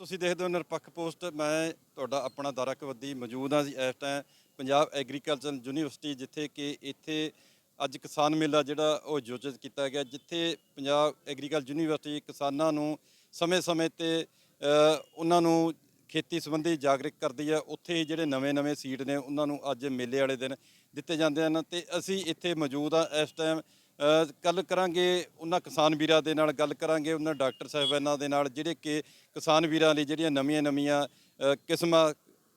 ਤੁਸੀਂ ਦੇਖਦੇ ਹੋ ਨਿਰਪੱਖ ਪੋਸਟ, ਮੈਂ ਤੁਹਾਡਾ ਆਪਣਾ ਦਾਰਾ ਕਵੱਦੀ ਮੌਜੂਦ ਹਾਂ ਜੀ ਇਸ ਟਾਈਮ ਪੰਜਾਬ ਐਗਰੀਕਲਚਰ ਯੂਨੀਵਰਸਿਟੀ ਜਿੱਥੇ ਕਿ ਇੱਥੇ ਅੱਜ ਕਿਸਾਨ ਮੇਲਾ ਜਿਹੜਾ ਉਹ ਆਯੋਜਿਤ ਕੀਤਾ ਗਿਆ, ਜਿੱਥੇ ਪੰਜਾਬ ਐਗਰੀਕਲਚਰ ਯੂਨੀਵਰਸਿਟੀ ਕਿਸਾਨਾਂ ਨੂੰ ਸਮੇਂ-ਸਮੇਂ ਤੇ ਉਹਨਾਂ ਨੂੰ ਖੇਤੀ ਸੰਬੰਧੀ ਜਾਗਰੂਕ ਕਰਦੀ ਹੈ। ਉੱਥੇ ਹੀ ਜਿਹੜੇ ਨਵੇਂ-ਨਵੇਂ ਸੀਡ ਨੇ, ਉਹਨਾਂ ਨੂੰ ਅੱਜ ਮੇਲੇ ਵਾਲੇ ਦਿਨ ਦਿੱਤੇ ਜਾਂਦੇ ਹਨ ਤੇ ਅਸੀਂ ਇੱਥੇ ਮੌਜੂਦ ਆ ਇਸ ਟਾਈਮ ਗੱਲ ਕਰਾਂਗੇ ਉਹਨਾਂ ਕਿਸਾਨ ਵੀਰਾਂ ਦੇ ਨਾਲ ਗੱਲ ਕਰਾਂਗੇ, ਉਹਨਾਂ ਡਾਕਟਰ ਸਾਹਿਬਾਨਾਂ ਦੇ ਨਾਲ, ਜਿਹੜੇ ਕਿ ਕਿਸਾਨ ਵੀਰਾਂ ਲਈ ਜਿਹੜੀਆਂ ਨਵੀਆਂ-ਨਵੀਆਂ ਕਿਸਮਾਂ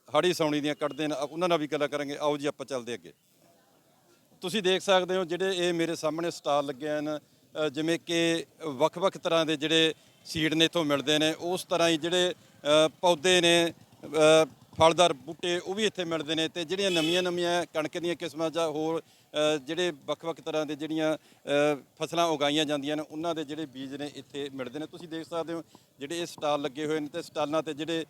ਹਾੜੀ ਸੌਣੀ ਦੀਆਂ ਕੱਢਦੇ ਨੇ ਉਹਨਾਂ ਨਾਲ ਵੀ ਗੱਲਾਂ ਕਰਾਂਗੇ। ਆਓ ਜੀ, ਆਪਾਂ ਚੱਲਦੇ ਅੱਗੇ। ਤੁਸੀਂ ਦੇਖ ਸਕਦੇ ਹੋ ਜਿਹੜੇ ਇਹ ਮੇਰੇ ਸਾਹਮਣੇ ਸਟਾਲ ਲੱਗੇ ਹਨ ਜਿਵੇਂ ਕਿ ਵੱਖ-ਵੱਖ ਤਰ੍ਹਾਂ ਦੇ ਜਿਹੜੇ ਸੀਡ ਨੇ ਇੱਥੋਂ ਮਿਲਦੇ ਨੇ, ਉਸ ਤਰ੍ਹਾਂ ਹੀ ਜਿਹੜੇ ਪੌਦੇ ਨੇ ਫਲਦਾਰ ਬੂਟੇ ਉਹ ਵੀ ਇੱਥੇ ਮਿਲਦੇ ਨੇ ਤੇ ਜਿਹੜੀਆਂ ਨਵੀਆਂ-ਨਵੀਆਂ ਕਣਕ ਦੀਆਂ ਕਿਸਮਾਂ ਜਾਂ ਹੋਰ ਜਿਹੜੇ ਵੱਖ-ਵੱਖ ਤਰ੍ਹਾਂ ਦੇ ਜਿਹੜੀਆਂ ਫਸਲਾਂ ਉਗਾਈਆਂ ਜਾਂਦੀਆਂ ਨੇ, ਉਹਨਾਂ ਦੇ ਜਿਹੜੇ ਬੀਜ ਨੇ ਇੱਥੇ ਮਿਲਦੇ ਨੇ। ਤੁਸੀਂ ਦੇਖ ਸਕਦੇ ਹੋ, ਜਿਹੜੇ ਇਹ ਸਟਾਲ ਲੱਗੇ ਹੋਏ ਨੇ ਤੇ ਸਟਾਲਾਂ ਤੇ ਜਿਹੜੇ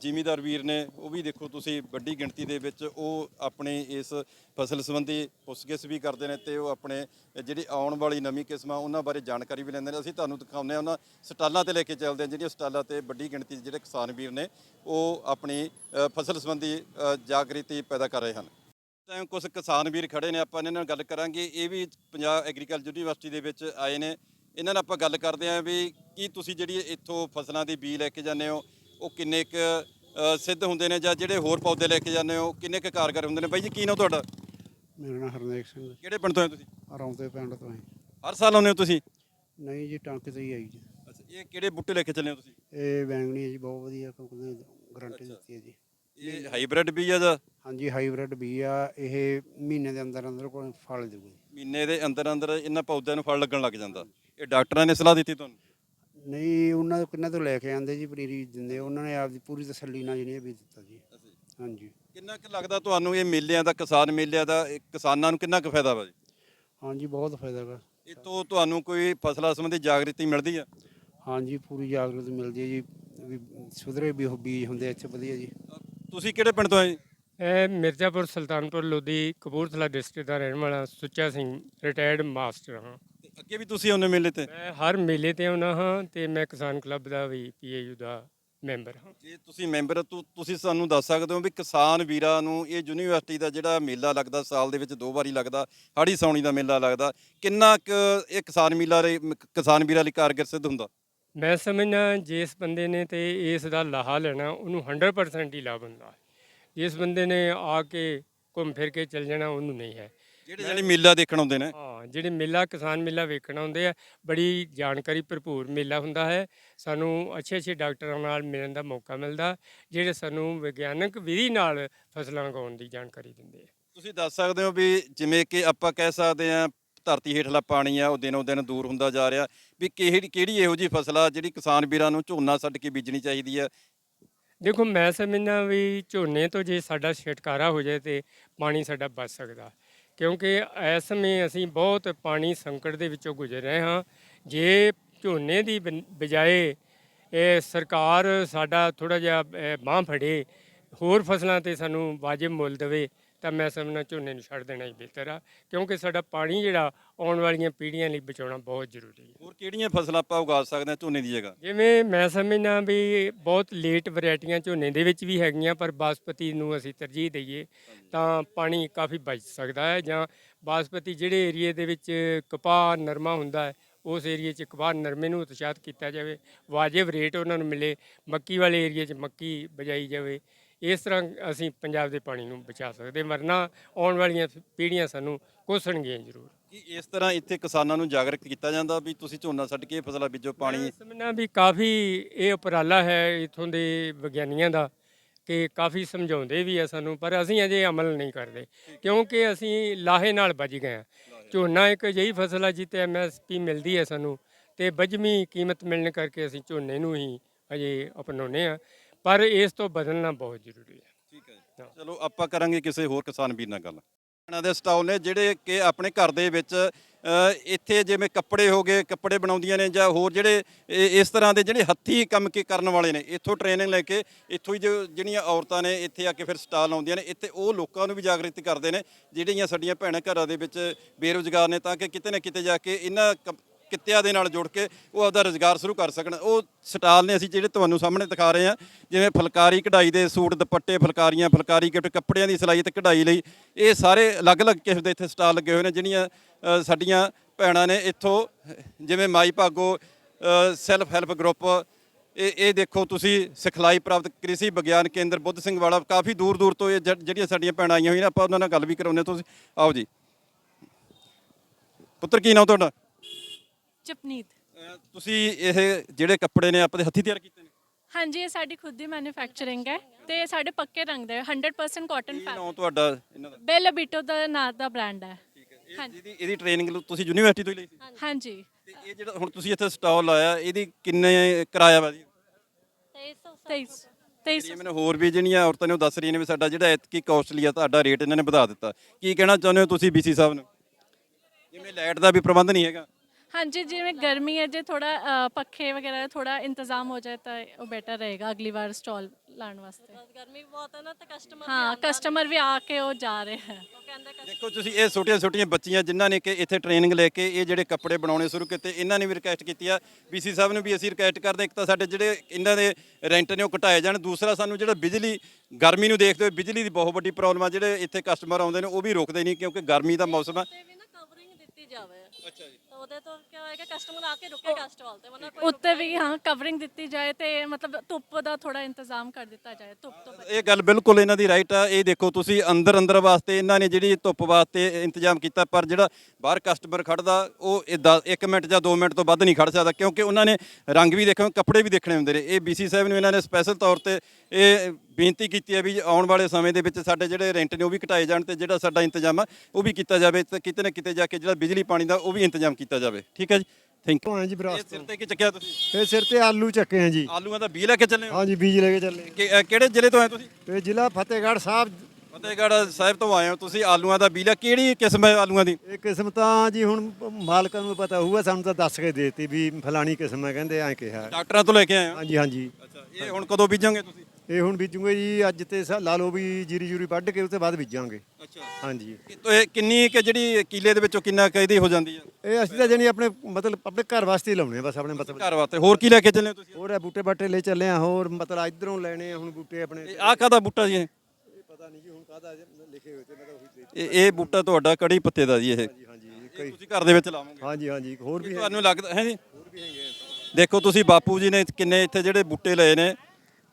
ਜ਼ਿਮੀਦਾਰ ਵੀਰ ਨੇ, ਉਹ ਵੀ ਦੇਖੋ ਤੁਸੀਂ ਵੱਡੀ ਗਿਣਤੀ ਦੇ ਵਿੱਚ ਉਹ ਆਪਣੇ ਇਸ ਫਸਲ ਸੰਬੰਧੀ ਪੁੱਛਗਿੱਛ ਵੀ ਕਰਦੇ ਨੇ ਤੇ ਉਹ ਆਪਣੇ ਜਿਹੜੀ ਆਉਣ ਵਾਲੀ ਨਵੀਂ ਕਿਸਮਾਂ, ਉਹਨਾਂ ਬਾਰੇ ਜਾਣਕਾਰੀ ਵੀ ਲੈਂਦੇ ਨੇ। ਅਸੀਂ ਤੁਹਾਨੂੰ ਦਿਖਾਉਂਦੇ ਹਾਂ ਉਹਨਾਂ ਸਟਾਲਾਂ ਤੇ ਲੈ ਕੇ ਚੱਲਦੇ ਹਾਂ। ਜਿਹੜੀਆਂ ਸਟਾਲਾਂ ਤੇ ਵੱਡੀ ਗਿਣਤੀ 'ਚ ਜਿਹੜੇ ਕਿਸਾਨ ਵੀਰ ਨੇ, ਉਹ ਆਪਣੀ ਫਸਲ ਸੰਬੰਧੀ ਜਾਗ੍ਰਿਤੀ ਪੈਦਾ ਕਰ ਰਹੇ ਹਨ। ਟਾਈਮ ਕੁਝ ਕਿਸਾਨ ਵੀਰ ਖੜੇ ਨੇ ਆਪਾਂ ਇਹਨਾਂ ਨਾਲ ਗੱਲ ਕਰਾਂਗੇ। ਇਹ ਵੀ ਪੰਜਾਬ ਐਗਰੀਕਲਚਰ ਯੂਨੀਵਰਸਿਟੀ ਦੇ ਵਿੱਚ ਆਏ ਨੇ। ਇਹਨਾਂ ਨਾਲ ਆਪਾਂ ਗੱਲ ਕਰਦੇ ਆਂ ਵੀ ਕੀ ਤੁਸੀਂ ਜਿਹੜੀ ਇੱਥੋਂ ਫਸਲਾਂ ਦੀ ਬੀਜ ਲੈ ਕੇ ਜਾਂਦੇ ਹੋ ਉਹ ਕਿੰਨੇ ਕੁ ਅ, ਸਿੱਧ ਹੁੰਦੇ ਨੇ ਜਾਂ ਜਿਹੜੇ ਹੋਰ ਪੌਦੇ ਲੈ ਕੇ ਜਾਂਦੇ ਹੋ ਕਿੰਨੇ ਕੁ ਕਾਰਗਰ ਹੁੰਦੇ ਨੇ? ਬਾਈ ਜੀ ਕੀ ਨਾਮ ਤੁਹਾਡਾ? ਮੇਰਾ ਨਾਮ ਹਰਨੇਕ ਸਿੰਘ ਕਿਹੜੇ ਪਿੰਡ ਤੋਂ ਹੋ ਤੁਸੀਂ? ਰੌਂਦੇ ਪਿੰਡ ਤੋਂ ਹੈ ਹਰ ਸਾਲ ਆਉਂਦੇ ਹੋ ਤੁਸੀਂ? ਨਹੀਂ ਜੀ ਟਾਂਕੇ ਤੇ ਹੀ ਆਈ ਜੀ। ਅੱਛਾ ਇਹ ਕਿਹੜੇ ਬੂਟੇ ਲੈ ਕੇ ਚੱਲੇ ਹੋ ਤੁਸੀਂ? ਇਹ ਬੈਂਗਣੀ ਹੈ ਜੀ ਬਹੁਤ ਵਧੀਆ ਕੰਪਨੀ ਗਾਰੰਟੀ। ਦਿੱਤੀ ਹੈ ਜੀ। ਇਹ ਹਾਈਬ੍ਰਿਡ ਬੀਜ ਆ ਜਾਂ ਹਾਂਜੀ ਹਾਈਬ੍ਰਿਡ ਬੀ ਆ। ਇਹ ਮਹੀਨੇ ਦੇ ਅੰਦਰ ਅੰਦਰ ਕੋਈ ਫਲ ਦੇਊਗਾ ਮਹੀਨੇ ਦੇ ਅੰਦਰ ਅੰਦਰ ਇਹਨਾਂ ਪੌਦਿਆਂ ਨੂੰ ਫਲ ਲੱਗਣ ਲੱਗ ਜਾਂਦਾ। ਇਹ ਡਾਕਟਰਾਂ ਨੇ ਸਲਾਹ ਦਿੱਤੀ ਤੁਹਾਨੂੰ? ਨਹੀਂ ਉਹਨਾਂ ਤੋਂ ਕਿੰਨਾ ਤੋਂ ਲੈ ਕੇ ਆਂਦੇ ਜੀ ਪਨੀਰੀ ਦਿੰਦੇ? ਉਹਨਾਂ ਨੇ ਆਪਦੀ ਪੂਰੀ ਤਸੱਲੀ ਨਾਲ ਜਿਹੜੀ ਇਹ ਵੀ ਦਿੱਤਾ ਜੀ। ਹਾਂਜੀ। ਕਿੰਨਾ ਕੁ ਲੱਗਦਾ ਤੁਹਾਨੂੰ ਇਹ ਮੇਲਿਆਂ ਦਾ ਕਿਸਾਨ ਮੇਲਿਆਂ ਦਾ ਇਹ ਕਿਸਾਨਾਂ ਨੂੰ ਕਿੰਨਾ ਕੁ ਫਾਇਦਾ ਵਾ ਜੀ? ਹਾਂਜੀ ਬਹੁਤ ਫਾਇਦਾ ਗਾ ਇਹ ਤੋਂ ਤੁਹਾਨੂੰ ਕੋਈ ਫਸਲਾਂ ਸੰਬੰਧੀ ਜਾਗ੍ਰਿਤੀ ਮਿਲਦੀ ਆ? ਹਾਂਜੀ ਪੂਰੀ ਜਾਗਰੂਕ ਮਿਲਦੀ ਹੈ ਜੀ। ਵੀ ਸੁਧਰੇ ਵੀ ਉਹ ਬੀਜ ਹੁੰਦੇ ਆ ਇੱਥੇ ਵਧੀਆ ਜੀ। ਤੁਸੀਂ ਕਿਹੜੇ ਪਿੰਡ ਤੋਂ ਆਏ ਇਹ ਮਿਰਜ਼ਾਪੁਰ ਸੁਲਤਾਨਪੁਰ ਲੋਧੀ ਕਪੂਰਥਲਾ ਡਿਸਟ੍ਰਿਕਟ ਦਾ ਰਹਿਣ ਵਾਲਾ ਸੁੱਚਾ ਸਿੰਘ ਰਿਟਾਇਰਡ ਮਾਸਟਰ ਹਾਂ। ਤੇ ਅੱਗੇ ਵੀ ਤੁਸੀਂ ਆਉਂਦੇ ਮੇਲੇ ਤੇ? ਮੈਂ ਹਰ ਮੇਲੇ ਤੇ ਆਉਣਾ ਹਾਂ ਤੇ ਮੈਂ ਕਿਸਾਨ ਕਲੱਬ ਦਾ ਵੀ ਪੀਏਯੂ ਦਾ ਮੈਂਬਰ ਹਾਂ। ਜੇ ਤੁਸੀਂ ਮੈਂਬਰ ਹੋ, ਤੁ- ਤੁਸੀਂ ਸਾਨੂੰ ਦੱਸ ਸਕਦੇ ਹੋ ਵੀ ਕਿਸਾਨ ਵੀਰਾਂ ਨੂੰ ਇਹ ਯੂਨੀਵਰਸਿਟੀ ਦਾ ਜਿਹੜਾ ਮੇਲਾ ਲੱਗਦਾ ਸਾਲ ਦੇ ਵਿੱਚ ਦੋ ਵਾਰੀ ਲੱਗਦਾ ਹਾੜੀ ਸੌਣੀ ਦਾ ਮੇਲਾ ਲੱਗਦਾ ਕਿੰਨਾ ਕੁ ਇਹ ਕਿਸਾਨ ਮੇਲਾ ਮ- ਕਿਸਾਨ ਵੀਰਾਂ ਲਈ ਕਾਰਗਰ ਸਿੱਧ ਹੁੰਦਾ? ਮੈਂ ਸਮਝਦਾ ਜਿਸ ਬੰਦੇ ਨੇ ਤੇ ਇਸ ਦਾ ਲਾਹਾ ਲੈਣਾ ਉਹਨੂੰ 100% ਹੀ ਲਾਭ ਹੁੰਦਾ ਜਿਸ ਬੰਦੇ ਨੇ ਆ ਕੇ ਘੁੰਮ ਫਿਰ ਕੇ ਚੱਲ ਜਾਣਾ ਉਹਨੂੰ ਨਹੀਂ ਹੈ। ਜਿਹੜੇ ਜਿਹੜੇ ਮੇਲਾ ਦੇਖਣ ਆਉਂਦੇ ਨੇ। ਹਾਂ ਜਿਹੜੇ ਮੇਲਾ ਕਿਸਾਨ ਮੇਲਾ ਵੇਖਣ ਆਉਂਦੇ ਆ ਬੜੀ ਜਾਣਕਾਰੀ ਭਰਪੂਰ ਮੇਲਾ ਹੁੰਦਾ ਹੈ। ਸਾਨੂੰ ਅੱਛੇ ਅੱਛੇ ਡਾਕਟਰਾਂ ਨਾਲ ਮਿਲਣ ਦਾ ਮੌਕਾ ਮਿਲਦਾ ਜਿਹੜੇ ਸਾਨੂੰ ਵਿਗਿਆਨਕ ਵਿਧੀ ਨਾਲ ਫਸਲਾਂ ਉਗਾਉਣ ਦੀ ਜਾਣਕਾਰੀ ਦਿੰਦੇ ਆ। ਤੁਸੀਂ ਦੱਸ ਸਕਦੇ ਹੋ ਵੀ ਜਿਵੇਂ ਕਿ ਆਪਾਂ ਕਹਿ ਸਕਦੇ ਹਾਂ ਧਰਤੀ ਹੇਠਲਾ ਪਾਣੀ ਆ, ਉਹ ਦਿਨੋਂ ਦਿਨ ਦੂਰ ਹੁੰਦਾ ਜਾ ਰਿਹਾ। ਵੀ ਕਿਹੜੀ ਕਿਹੜੀ ਇਹੋ ਜੀ ਫਸਲ ਆ ਜਿਹੜੀ ਕਿਸਾਨ ਵੀਰਾਂ ਨੂੰ ਝੋਨਾ ਛੱਡ ਕੇ ਬੀਜਣੀ ਚਾਹੀਦੀ ਆ? ਦੇਖੋ, ਮੈਂ ਸਮਝਦਾ ਵੀ ਝੋਨੇ ਤੋਂ ਜੇ ਸਾਡਾ ਛਿਟਕਾਰਾ ਹੋ ਜਾਏ ਤੇ ਪਾਣੀ ਸਾਡਾ ਬਚ ਸਕਦਾ। ਕਿਉਂਕਿ ਇਸ ਸਮੇਂ ਅਸੀਂ ਬਹੁਤ ਪਾਣੀ ਸੰਕਟ ਦੇ ਵਿੱਚੋਂ ਗੁਜ਼ਰ ਰਹੇ ਹਾਂ। ਜੇ ਝੋਨੇ ਦੀ ਬਨ- ਬਜਾਏ ਇਹ ਸਰਕਾਰ ਸਾਡਾ ਥੋੜਾ ਜਿਹਾ ਬਾਹ ਫੜੇ, ਹੋਰ ਫਸਲਾਂ ਤੇ ਸਾਨੂੰ ਵਾਜਬ ਮੁੱਲ ਦੇਵੇ ਤਾਂ ਮੈਂ ਸਮਝਦਾ ਝੋਨੇ ਨੂੰ ਛੱਡ ਦੇਣਾ ਹੀ ਬਿਹਤਰ ਆ ਕਿਉਂਕਿ ਸਾਡਾ ਪਾਣੀ ਜਿਹੜਾ ਆਉਣ ਵਾਲੀਆਂ ਪੀੜ੍ਹੀਆਂ ਲਈ ਬਚਾਉਣਾ ਬਹੁਤ ਜ਼ਰੂਰੀ ਹੈ। ਹੋਰ ਕਿਹੜੀਆਂ ਫਸਲਾਂ ਆਪਾਂ ਉਗਾ ਸਕਦੇ ਹਾਂ ਝੋਨੇ ਦੀ ਜਗ੍ਹਾ? ਜਿਵੇਂ ਮੈਂ ਸਮਝਦਾ ਵੀ ਬਹੁਤ ਲੇਟ ਵੈਰਾਈਟੀਆਂ ਝੋਨੇ ਦੇ ਵਿੱਚ ਵੀ ਹੈਗੀਆਂ ਪਰ ਬਾਸਪਤੀ ਨੂੰ ਅਸੀਂ ਤਰਜੀਹ ਦਈਏ ਤਾਂ ਪਾਣੀ ਕਾਫੀ ਬਚ ਸਕਦਾ ਹੈ ਜਾਂ ਬਾਸਪਤੀ ਜਿਹੜੇ ਏਰੀਏ ਦੇ ਵਿੱਚ ਕਪਾਹ ਨਰਮਾ ਹੁੰਦਾ ਹੈ ਉਸ ਏਰੀਏ 'ਚ ਕਪਾਹ ਨਰਮੇ ਨੂੰ ਉਤਸ਼ਾਹਿਤ ਕੀਤਾ ਜਾਵੇ ਵਾਜਿਬ ਰੇਟ ਉਹਨਾਂ ਨੂੰ ਮਿਲੇ ਮੱਕੀ ਵਾਲੇ ਏਰੀਏ 'ਚ ਮੱਕੀ ਬਜਾਈ ਜਾਵੇ ਇਸ ਤਰ੍ਹਾਂ ਅਸੀਂ ਪੰਜਾਬ ਦੇ ਪਾਣੀ ਨੂੰ ਬਚਾ ਸਕਦੇ ਵਰਨਾ ਆਉਣ ਵਾਲੀਆਂ ਪੀੜ੍ਹੀਆਂ ਸਾਨੂੰ ਕੋਸਣਗੀਆਂ ਜ਼ਰੂਰ। ਕੀ ਇਸ ਤਰ੍ਹਾਂ ਇੱਥੇ ਕਿਸਾਨਾਂ ਨੂੰ ਜਾਗਰੂਕ ਕੀਤਾ ਜਾਂਦਾ ਵੀ ਤੁਸੀਂ ਝੋਨਾ ਛੱਡ ਕੇ ਫਸਲਾਂ ਬੀਜੋ ਪਾਣੀ? ਮੈਂ ਸਮਝਦਾ ਵੀ ਕਾਫੀ ਇਹ ਉਪਰਾਲਾ ਹੈ ਇਥੋਂ ਦੇ ਵਿਗਿਆਨੀਆਂ ਦਾ ਕਿ ਕਾਫੀ ਸਮਝਾਉਂਦੇ ਵੀ ਆ ਸਾਨੂੰ ਪਰ ਅਸੀਂ ਅਜੇ ਅਮਲ ਨਹੀਂ ਕਰਦੇ। ਕਿਉਂਕਿ ਅਸੀਂ ਲਾਹੇ ਨਾਲ ਵੱਜ ਗਏ ਆ ਝੋਨਾ ਇੱਕ ਅਜਿਹੀ ਫਸਲ ਆ ਜਿੱਤੇ ਐਮਐਸਪੀ ਮਿਲਦੀ ਹੈ ਸਾਨੂੰ ਤੇ ਬਜਮੀ ਕੀਮਤ ਮਿਲਣ ਕਰਕੇ ਅਸੀਂ ਝੋਨੇ ਨੂੰ ਹੀ ਅਜੇ ਅਪਣਾਉਂਦੇ ਆ ਪਰ ਇਸ ਤੋਂ ਬਦਲਣਾ ਬਹੁਤ ਜ਼ਰੂਰੀ ਹੈ। ਠੀਕ ਹੈ। ਚਲੋ ਆਪਾਂ ਕਰਾਂਗੇ ਕਿਸੇ ਹੋਰ ਕਿਸਾਨ ਵੀਰ ਨਾਲ ਗੱਲ। ਇਹਨਾਂ ਦੇ ਸਟਾਲ ਨੇ ਜਿਹੜੇ ਕਿ ਆਪਣੇ ਘਰ ਦੇ ਵਿੱਚ ਇੱਥੇ ਜਿਵੇਂ ਕੱਪੜੇ ਹੋ ਗਏ ਕੱਪੜੇ ਬਣਾਉਂਦੀਆਂ ਨੇ ਜਾਂ ਹੋਰ ਜਿਹੜੇ ਇਸ ਤਰ੍ਹਾਂ ਦੇ ਜਿਹੜੇ ਹੱਥੀ ਕੰਮ ਕੇ ਕਰਨ ਵਾਲੇ ਨੇ ਇੱਥੋਂ ਟ੍ਰੇਨਿੰਗ ਲੈ ਕੇ ਇੱਥੋਂ ਹੀ ਜਿਹੜੀਆਂ ਔਰਤਾਂ ਨੇ ਇੱਥੇ ਆ ਕੇ ਫਿਰ ਸਟਾਲ ਲਾਉਂਦੀਆਂ ਨੇ ਇੱਥੇ ਉਹ ਲੋਕਾਂ ਨੂੰ ਵੀ ਜਾਗਰਿਤ ਕਰਦੇ ਨੇ ਜਿਹੜੀਆਂ ਸਾਡੀਆਂ ਭੈਣਾਂ ਘਰਾਂ ਦੇ ਵਿੱਚ ਬੇਰੁਜ਼ਗਾਰ ਨੇ ਤਾਂ ਕਿ ਕਿਤੇ ਨਾ ਕਿਤੇ ਜਾ ਕੇ ਇਹਨਾਂ ਕਿੱਤਿਆਂ ਦੇ ਨਾਲ ਜੁੜ ਕੇ ਉਹ ਆਪਦਾ ਰੋਜ਼ਗਾਰ ਸ਼ੁਰੂ ਕਰ ਸਕਣ ਉਹ ਸਟਾਲ ਨੇ ਅਸੀਂ ਜਿਹੜੇ ਤੁਹਾਨੂੰ ਸਾਹਮਣੇ ਦਿਖਾ ਰਹੇ ਹਾਂ, ਜਿਵੇਂ ਫੁਲਕਾਰੀ ਕਢਾਈ ਦੇ ਸੂਟ ਦੁਪੱਟੇ, ਫੁਲਕਾਰੀਆਂ, ਫੁਲਕਾਰੀ ਗਿਫਟ ਕੱਪੜਿਆਂ ਦੀ ਸਿਲਾਈ ਤੇ ਕਢਾਈ ਲਈ, ਇਹ ਸਾਰੇ ਅਲੱਗ-ਅਲੱਗ ਕਿਸਮ ਦੇ ਇੱਥੇ ਸਟਾਲ ਲੱਗੇ ਹੋਏ ਨੇ, ਜਿਹੜੀਆਂ ਸਾਡੀਆਂ ਭੈਣਾਂ ਨੇ ਇੱਥੋਂ, ਜਿਵੇਂ Mai Bhago self help group ਇਹ ਇਹ ਦੇਖੋ ਤੁਸੀਂ, ਸਿਖਲਾਈ ਪ੍ਰਾਪਤ ਕ੍ਰਿਸ਼ੀ ਵਿਗਿਆਨ ਕੇਂਦਰ ਬੁੱਧ ਸਿੰਘ ਵਾਲਾ, ਕਾਫੀ ਦੂਰ ਦੂਰ ਤੋਂ ਇਹ ਜ- ਜਿਹੜੀਆਂ ਸਾਡੀਆਂ ਭੈਣਾਂ ਆਈਆਂ ਹੋਈਆਂ ਨੇ, ਆਪਾਂ ਉਹਨਾਂ ਨਾਲ ਗੱਲ ਵੀ ਕਰਾਉਂਦੇ ਹਾਂ। ਤੁਸੀਂ, ਆਓ ਜੀ ਪੁੱਤਰ, ਕੀ ਨਾਮ ਤੁਹਾਡਾ ਚਪਨੀਤ ਅਹ ਤੁਸੀਂ ਇਹ ਜਿਹੜੇ ਕੱਪੜੇ ਨੇ ਆਪਣੇ ਹੱਥੀਂ ਤਿਆਰ ਕੀਤੇ ਨੇ? ਹਾਂਜੀ ਇਹ ਸਾਡੀ ਖੁਦ ਦੀ ਮੈਨੂਫੈਕਚਰਿੰਗ ਹੈ ਤੇ ਇਹ ਸਾਡੇ ਪੱਕੇ ਰੰਗ ਦੇ 100% ਕਾਟਨ ਕੀ ਫੈਬਰਿਕ ਨਾਮ ਤੁਹਾਡਾ ਇਹਨਾਂ ਦਾ? ਬੈਲ ਬੀਟੋ ਦਾ ਨਾਂ ਦਾ ਬ੍ਰਾਂਡ ਹੈ। ਠੀਕ ਹੈ ਇਹ- ਇਹਦੀ ਇਹਦੀ ਟ੍ਰੇਨਿੰਗ ਤੁਸੀਂ ਯੂਨੀਵਰਸਿਟੀ ਤੋਂ ਹੀ ਲਈ ਸੀ? ਹਾਂਜੀ। ਤੇ ਇਹ ਜਿਹੜਾ ਹੁਣ ਤੁਸੀਂ ਇੱਥੇ ਸਟਾਲ ਲਾਇਆ ਇਹਦੀ ਕਿੰਨੇ ਕਿਰਾਇਆ ਵਾ ਜੀ? 23 23 ਇਹ ਮੈਨੂੰ ਹੋਰ ਵੀ ਜਿਹੜੀਆਂ ਔਰਤਾਂ ਨੇ ਉਹ ਦੱਸ ਰਹੀਆਂ ਨੇ ਵੀ ਸਾਡਾ ਜਿਹੜਾ ਐਤਕੀ ਕਾਸਟਲੀ ਆ ਤੁਹਾਡਾ ਰੇਟ ਇਹਨਾਂ ਨੇ ਵਧਾ ਦਿੱਤਾ। ਕੀ ਕਹਿਣਾ ਚਾਹੁੰਦੇ ਹੋ ਤੁਸੀਂ ਬੀਸੀ ਸਾਹਿਬ ਨੂੰ? ਜਿਵੇਂ ਲਾਈਟ ਦਾ ਵੀ ਪ੍ਰਬੰਧ ਨਹੀਂ ਹੈਗਾ। ਹਾਂਜੀ ਜਿਵੇਂ ਗਰਮੀ ਹੈ ਜੇ ਥੋੜਾ ਪੱਖੇ ਵਗੈਰਾ ਥੋੜਾ ਇੰਤਜ਼ਾਮ ਹੋ ਜਾਏ ਤਾਂ ਉਹ ਬੈਟਰ ਰਹੇਗਾ ਅਗਲੀ ਵਾਰ ਸਟਾਲ ਲਾਉਣ ਵਾਸਤੇ। ਗਰਮੀ ਬਹੁਤ ਹੈ ਨਾ ਤੇ ਕਸਟਮਰ ਹਾਂ ਕਸਟਮਰ ਵੀ ਆ ਕੇ ਉਹ ਜਾ ਰਹੇ ਹੈ। ਉਹ ਕਹਿੰਦੇ ਕਿ ਦੇਖੋ ਤੁਸੀਂ ਇਹ ਛੋਟੀਆਂ ਛੋਟੀਆਂ ਬੱਚੀਆਂ ਜਿਨ੍ਹਾਂ ਨੇ ਕਿ ਇੱਥੇ ਟ੍ਰੇਨਿੰਗ ਲੈ ਕੇ ਇਹ ਜਿਹੜੇ ਕੱਪੜੇ ਬਣਾਉਣੇ ਸ਼ੁਰੂ ਕੀਤੇ ਇਹਨਾਂ ਨੇ ਵੀ ਰਿਕਵੈਸਟ ਕੀਤੀ ਆ। ਬੀਸੀ ਸਾਹਿਬ ਨੂੰ ਵੀ ਅਸੀਂ ਰਿਕਵੈਸਟ ਕਰਦੇ ਇੱਕ ਤਾਂ ਸਾਡੇ ਜਿਹੜੇ ਇਹਨਾਂ ਦੇ ਰੈਂਟ ਨੇ ਉਹ ਘਟਾਏ ਜਾਣ। ਦੂਸਰਾ ਸਾਨੂੰ ਜਿਹੜਾ ਬਿਜਲੀ ਗਰਮੀ ਨੂੰ ਦੇਖਦੇ ਹੋਏ ਬਿਜਲੀ ਦੀ ਬਹੁਤ ਵੱਡੀ ਪ੍ਰੋਬਲਮ ਆ। ਜਿਹੜੇ ਇੱਥੇ ਕਸਟਮਰ ਆਉਂਦੇ ਨੇ ਉਹ ਵੀ ਰੁਕਦੇ ਨਹੀਂ ਕਿਉਂਕਿ ਗਰਮੀ ਦਾ ਮੌਸਮ ਆ। ਤੇ ਵੀ ਨਾ ਕਵਰਿੰਗ ਦਿੱਤੀ ਜਾਵੇ। ਅੱਛਾ ਜੀ। ਤਾਂ ਉਹਦੇ ਤੋਂ ਕੀ ਹੋਏਗਾ ਕਸਟਮਰ ਆ ਕੇ ਰੁਕੇਗਾ ਸਟਾਲ ਤੇ ਵਰਨਾ ਕੋਈ ਉੱਤੇ ਵੀ ਹਾਂ ਕਵਰਿੰਗ ਦਿੱਤੀ ਜਾਏ ਤੇ ਮਤਲਬ ਧੁੱਪ ਦਾ ਥੋੜਾ ਇੰਤਜ਼ਾਮ ਕਰ ਦਿੱਤਾ ਜਾਏ ਧੁੱਪ ਤੋਂ ਬਚ- ਇਹ ਗੱਲ ਬਿਲਕੁਲ ਇਹਨਾਂ ਦੀ ਰਾਈਟ ਆ। ਇਹ ਦੇਖੋ ਤੁਸੀਂ ਅੰਦਰ ਅੰਦਰ ਵਾਸਤੇ ਇਹਨਾਂ ਨੇ ਜਿਹੜੀ ਧੁੱਪ ਵਾਸਤੇ ਇੰਤਜ਼ਾਮ ਕੀਤਾ ਪਰ ਜਿਹੜਾ ਬਾਹਰ ਕਸਟਮਰ ਖੜਦਾ ਉਹ 1 ਮਿੰਟ ਜਾਂ 2 ਮਿੰਟ ਤੋਂ ਵੱਧ ਨਹੀਂ ਖੜ ਸਕਦਾ ਕਿਉਂਕਿ ਉਹਨਾਂ ਨੇ ਰੰਗ ਵੀ ਦੇਖਣੇ ਕੱਪੜੇ ਵੀ ਦੇਖਣੇ ਹੁੰਦੇ ਨੇ। ਇਹ ਬੀਸੀ ਸਾਹਿਬ ਨੂੰ ਇਹਨਾਂ ਨੇ ਸਪੈਸ਼ਲ ਤੌਰ ਤੇ ਇਹ ਬੇਨਤੀ ਕੀਤੀ ਹੈ ਵੀ ਆਉਣ ਵਾਲੇ ਸਮੇਂ ਦੇ ਵਿੱਚ ਸਾਡੇ ਜਿਹੜੇ ਰੈਂਟ ਨੇ ਉਹ ਵੀ ਘਟਾਏ ਜਾਣ ਤੇ ਜਿਹੜਾ ਸਾਡਾ ਇੰਤਜ਼ਾਮ ਆ ਉਹ ਵੀ ਕੀਤਾ ਜਾਵੇ ਤੇ ਕਿਤੇ ਨਾ ਕਿਤੇ ਜਾ ਕੇ ਜਿਹੜਾ ਬਿਜਲੀ ਪਾਣੀ ਦਾ ਉਹ ਵੀ ਇੰਤਜ਼ਾਮ ਕੀਤਾ ਜਾਵੇ। ਠੀਕ ਹੈ ਜੀ? ਥੈਂਕ ਯੂ ਹਾਂ ਜੀ ਇਹ ਵਿਰਾਸਤ ਸਿਰ ਤੇ ਕੀ ਚੱਕਿਆ ਤੁਸੀਂ? ਇਹ ਸਿਰ ਤੇ ਆਲੂ ਚੱਕੇ ਆ ਜੀ। ਆਲੂਆਂ ਦਾ ਬੀਜ ਲੈ ਕੇ ਚੱਲੇ ਹੋ? ਹਾਂ ਜੀ ਬੀਜ ਲੈ ਕੇ ਚੱਲੇ ਕਿ- ਅ, ਕਿਹੜੇ ਜ਼ਿਲ੍ਹੇ ਤੋਂ ਆਏ ਤੁਸੀਂ? ਇਹ ਜ਼ਿਲ੍ਹਾ ਫਤਿਹਗੜ੍ਹ ਸਾਹਿਬ। ਫਤਿਹਗੜ੍ਹ ਸਾਹਿਬ ਤੋਂ ਆਏ ਹੋ ਤੁਸੀਂ ਆਲੂਆਂ ਦਾ ਬੀਲਾ ਕਿਹੜੀ ਕਿਸਮ ਹੈ ਆਲੂਆਂ ਦੀ? ਇਹ ਕਿਸਮ ਤਾਂ ਜੀ ਹੁਣ ਮਾਲਕਾਂ ਨੂੰ ਪਤਾ ਹੋਊਗਾ ਸਾਨੂੰ ਤਾਂ ਦੱਸ ਕੇ ਦੇਤੀ ਵੀ ਫਲਾਣੀ ਕਿਸਮ ਹੈ ਕਹਿੰਦੇ ਐਂ ਕਿਹਾ। ਡਾਕਟਰਾਂ ਤੋਂ ਲੈ ਕੇ ਆਏ ਹੋ? ਹਾਂਜੀ ਹਾਂਜੀ। ਅੱਛਾ ਇਹ ਹੁਣ ਕਦੋਂ ਬੀਜਾਂਗੇ ਤੁਸੀਂ? ਇਹ ਹੁਣ ਬੀਜੂਗੇ ਜੀ ਅੱਜ ਤੇ ਸਾ- ਲਾ ਲਓ ਵੀ ਜੀਰੀ ਜੂਰੀ ਵੱਢ ਕੇ ਉਸ ਤੋਂ ਬਾਅਦ ਬੀਜਾਂਗੇ। ਅੱਛਾ। ਹਾਂਜੀ। ਇਹ ਕਿੰਨੀ ਕਿ ਜਿਹੜੀ ਕਿੱਲੇ ਦੇ ਵਿੱਚੋਂ ਕਿੰਨਾ ਕੈਦੀ ਹੋ ਜਾਂਦੀ ਹੈ ਇਹ ਅਸੀਂ ਤਾਂ ਜਾਨੀ ਆਪਣੇ ਮਤਲਬ ਆਪਣੇ ਘਰ ਵਾਸਤੇ ਹੀ ਲਾਉਣੇ ਆ ਬਸ ਆਪਣੇ ਮਤਲਬ ਘਰ ਵਾਸਤੇ। ਹੋਰ ਕੀ ਲੈ ਕੇ ਚੱਲੇ ਹੋ ਤੁਸੀਂ? ਹੋਰ ਇਹ ਬੂਟੇ ਬਾਟੇ ਲੈ ਚੱਲੇ ਆ ਹੋਰ ਮਤਲਬ ਇਧਰੋਂ ਲੈਣੇ ਆ ਹੁਣ ਬੂਟੇ ਆਪਣੇ। ਇਹ ਆਹ ਕਾਹਦਾ ਬੂਟਾ ਜੀ ਇਹ? ਇਹ ਪਤਾ ਨਹੀਂ ਜੀ ਹੁਣ ਕਾਹਦਾ ਲਿਖੇ ਹੋਏ ਤੇ ਮੈਂ ਤਾਂ ਉਹੀ ਦੇ ਇਹ ਇਹ ਬੂਟਾ ਤੁਹਾਡਾ ਕੜੀ ਪੱਤੇ ਦਾ ਜੀ ਇਹ। ਹਾਂਜੀ ਹਾਂਜੀ ਇਹ ਤੁਸੀਂ ਘਰ ਦੇ ਵਿੱਚ ਲਾਵੋਗੇ ਹਾਂਜੀ ਹਾਂਜੀ ਹੋਰ ਵੀ ਹੈ। ਤੁਹਾਨੂੰ ਲੱਗਦਾ ਹੈ ਜੀ? ਦੇਖੋ ਤੁਸੀਂ ਬਾਪੂ ਜੀ ਨੇ ਕਿੰਨੇ ਇੱਥੇ ਜਿਹੜੇ ਬੂਟੇ ਲਏ ਨੇ।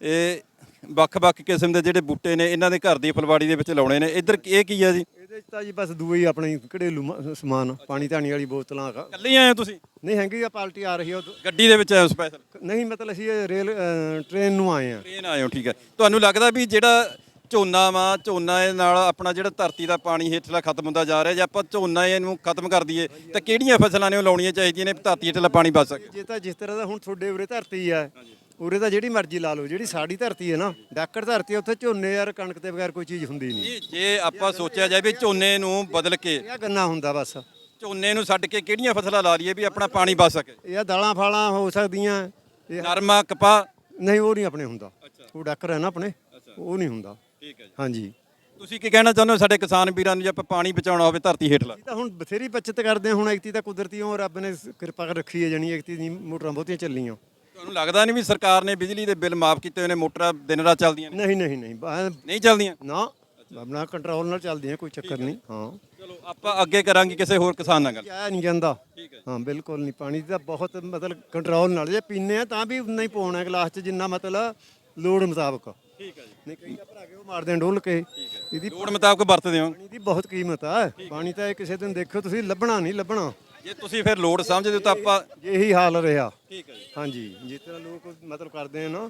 ਇਹ ਵੱਖ-ਵੱਖ ਕਿਸਮ ਦੇ ਜਿਹੜੇ ਬੂਟੇ ਨੇ ਇਹਨਾਂ ਦੇ ਘਰ ਦੀ ਫੁਲਵਾੜੀ ਦੇ ਵਿੱਚ ਲਾਉਣੇ ਨੇ। ਇੱਧਰ ਇਹ ਕੀ ਆ ਜੀ? ਇਹਦੇ ਚ ਤਾਂ ਜੀ ਬਸ ਦੂਏ ਹੀ ਆਪਣੇ ਘੜੇਲੂ ਮ- ਸਮਾਨ ਪਾਣੀ ਧਾਣੀ ਵਾਲੀ ਬੋਤਲਾਂ ਕ- ਇਕੱਲੇ ਹੀ ਆਏ ਹੋ ਤੁਸੀਂ? ਨਹੀਂ ਹੈਗੀ ਆ ਪਾਲਟੀ ਆ ਰਹੀ ਆ ਗੱਡੀ ਦੇ ਵਿੱਚ ਆਏ ਹੋ ਸਪੈਸ਼ਲ ਨਹੀਂ ਮਤਲਬ ਅਸੀਂ ਇਹ ਰੇਲ ਅ, ਟ੍ਰੇਨ ਨੂੰ ਆਏ ਆ। ਟ੍ਰੇਨ ਆਏ ਹੋ ਠੀਕ ਹੈ ਤੁਹਾਨੂੰ ਲੱਗਦਾ ਵੀ ਜਿਹੜਾ ਝੋਨਾ ਵਾ ਝੋਨਾ ਇਹ ਨਾਲ ਆਪਣਾ ਜਿਹੜਾ ਧਰਤੀ ਦਾ ਪਾਣੀ ਹੇਠਲਾ ਖਤਮ ਹੁੰਦਾ ਜਾ ਰਿਹਾ ਜੇ ਆਪਾਂ ਝੋਨਾ ਇਹਨੂੰ ਖਤਮ ਕਰ ਦਈਏ ਤਾਂ ਕਿਹੜੀਆਂ ਫਸਲਾਂ ਨੇ ਉਹ ਲਾਉਣੀਆਂ ਚਾਹੀਦੀਆਂ ਨੇ ਵੀ ਧਰਤੀ ਹੇਠਲਾ ਪਾਣੀ ਬਚ ਸਕੇ? ਜੇ ਤਾਂ ਜਿਸ ਤਰ੍ਹਾਂ ਦਾ ਹੁਣ ਤੁਹਾਡੇ ਉਰੇ ਧਰਤੀ ਆ ਉਰੇ ਤਾਂ ਜਿਹੜੀ ਮਰਜ਼ੀ ਲਾ ਲਓ ਜਿਹੜੀ ਸਾਡੀ ਧਰਤੀ ਹੈ ਨਾ ਡਾਕਰ ਧਰਤੀ ਆ, ਉੱਥੇ ਝੋਨੇ ਯਾਰ ਕਣਕ ਤੇ ਬਗੈਰ ਕੋਈ ਚੀਜ਼ ਹੁੰਦੀ ਨਹੀਂ। ਜੀ ਜੇ ਆਪਾਂ ਸੋਚਿਆ ਜਾਏ ਵੀ ਝੋਨੇ ਨੂੰ ਬਦਲ ਕੇ ਇਹ ਗੰਨਾ ਹੁੰਦਾ ਬਸ। ਝੋਨੇ ਨੂੰ ਛੱਡ ਕੇ ਕਿਹੜੀਆਂ ਫਸਲਾਂ ਲਾ ਲਈਏ ਵੀ ਆਪਣਾ ਪਾਣੀ ਬਚ ਸਕੇ? ਇਹ ਦਾਲਾਂ ਫਾਲਾਂ ਹੋ ਸਕਦੀਆਂ ਇਹ ਨਰਮਾ ਕਪਾਹ? ਨਹੀਂ ਉਹ ਨਹੀਂ ਆਪਣੇ ਹੁੰਦਾ। ਉਹ ਡਾਕਰ ਹੈ ਨਾ ਆਪਣੇ ਉਹ ਨਹੀਂ ਹੁੰਦਾ। ਠੀਕ ਹੈ ਜੀ। ਹਾਂਜੀ। ਤੁਸੀਂ ਕੀ ਕਹਿਣਾ ਚਾਹੁੰਦੇ ਹੋ ਸਾਡੇ ਕਿਸਾਨ ਵੀਰਾਂ ਨੂੰ ਜੇ ਆਪਾਂ ਪਾਣੀ ਬਚਾਉਣਾ ਹੋਵੇ ਧਰਤੀ ਹੇਠਲਾ? ਇਹ ਤਾਂ ਹੁਣ ਬਥੇਰੀ ਬੱਚਤ ਕਰਦੇ ਆ ਹੁਣ ਐਕਤੀ ਤਾਂ ਕੁਦਰਤੀ ਉਹ ਰੱਬ ਨੇ ਕਿਰਪਾ ਕਰ ਰੱਖੀ ਹੈ ਜਣੀ ਐਕਤੀ ਦੀ ਮੋਟਰਾਂ ਬਹੁਤੀਆਂ ਚੱਲੀਆਂ। ਤੁਹਾਨੂੰ ਲੱਗਦਾ ਨਹੀਂ ਵੀ ਸਰਕਾਰ ਨੇ ਬਿਜਲੀ ਦੇ ਬਿੱਲ ਮਾਫ ਕੀਤੇ ਹੋਏ ਨੇ ਮੋਟਰਾਂ ਦਿਨ ਰਾਤ ਚੱਲਦੀਆਂ ਨੇ? ਨਹੀਂ ਨਹੀਂ ਨਹੀਂ ਬਾ- ਨਹੀਂ ਚੱਲਦੀਆਂ? ਨਾ ਆਪਣਾ ਕੰਟਰੋਲ ਨਾਲ ਚੱਲਦੀਆਂ ਕੋਈ ਚੱਕਰ ਨਹੀਂ ਹਾਂ। ਚਲੋ ਆਪਾਂ ਅੱਗੇ ਕਰਾਂਗੇ ਕਿਸੇ ਹੋਰ ਕਿਸਾਨ ਨਾਲ ਗੱਲ। ਆਇਆ ਨਹੀਂ ਜਾਂਦਾ ਹੈ ਹਾਂ ਬਿਲਕੁਲ ਨਹੀਂ ਪਾਣੀ ਦਾ ਬਹੁਤ ਮਤਲਬ ਕੰਟਰੋਲ ਨਾਲ ਜੇ ਪੀਨੇ ਆ ਤਾਂ ਵੀ ਉਨਾ ਹੀ ਪਾਉਣਾ ਗਲਾਸ 'ਚ ਜਿੰਨਾ ਮਤਲਬ ਲੋੜ ਮੁਤਾਬਕ। ਠੀਕ ਹੈ ਜੀ। ਨਹੀਂ ਕਈ ਤਾਂ ਭਰਾ ਕੇ ਉਹ ਮਾਰਦੇ ਆ ਡੋਲ ਕੇ ਇਹਦੀ ਲੋੜ ਮੁਤਾਬਕ ਵਰਤਦੇ ਹੋ। ਪਾਣੀ ਦੀ ਬਹੁਤ ਕੀਮਤ ਆ। ਪਾਣੀ ਤਾਂ ਇਹ ਕਿਸੇ ਦਿਨ ਦੇਖਿਓ ਤੁਸੀਂ ਲੱਭਣਾ ਨਹੀਂ ਲੱਭਣਾ। ਜੇ ਤੁਸੀਂ ਫਿਰ ਲੋੜ ਸਮਝਦੇ ਹੋ ਤਾਂ ਆਪਾਂ ਇਹੀ ਹਾਲ ਰਿਹਾ। ਠੀਕ ਹੈ ਜੀ। ਹਾਂਜੀ ਜਿਸ ਤਰ੍ਹਾਂ ਲੋਕ ਮਤਲਬ ਕਰਦੇ ਆ ਨਾ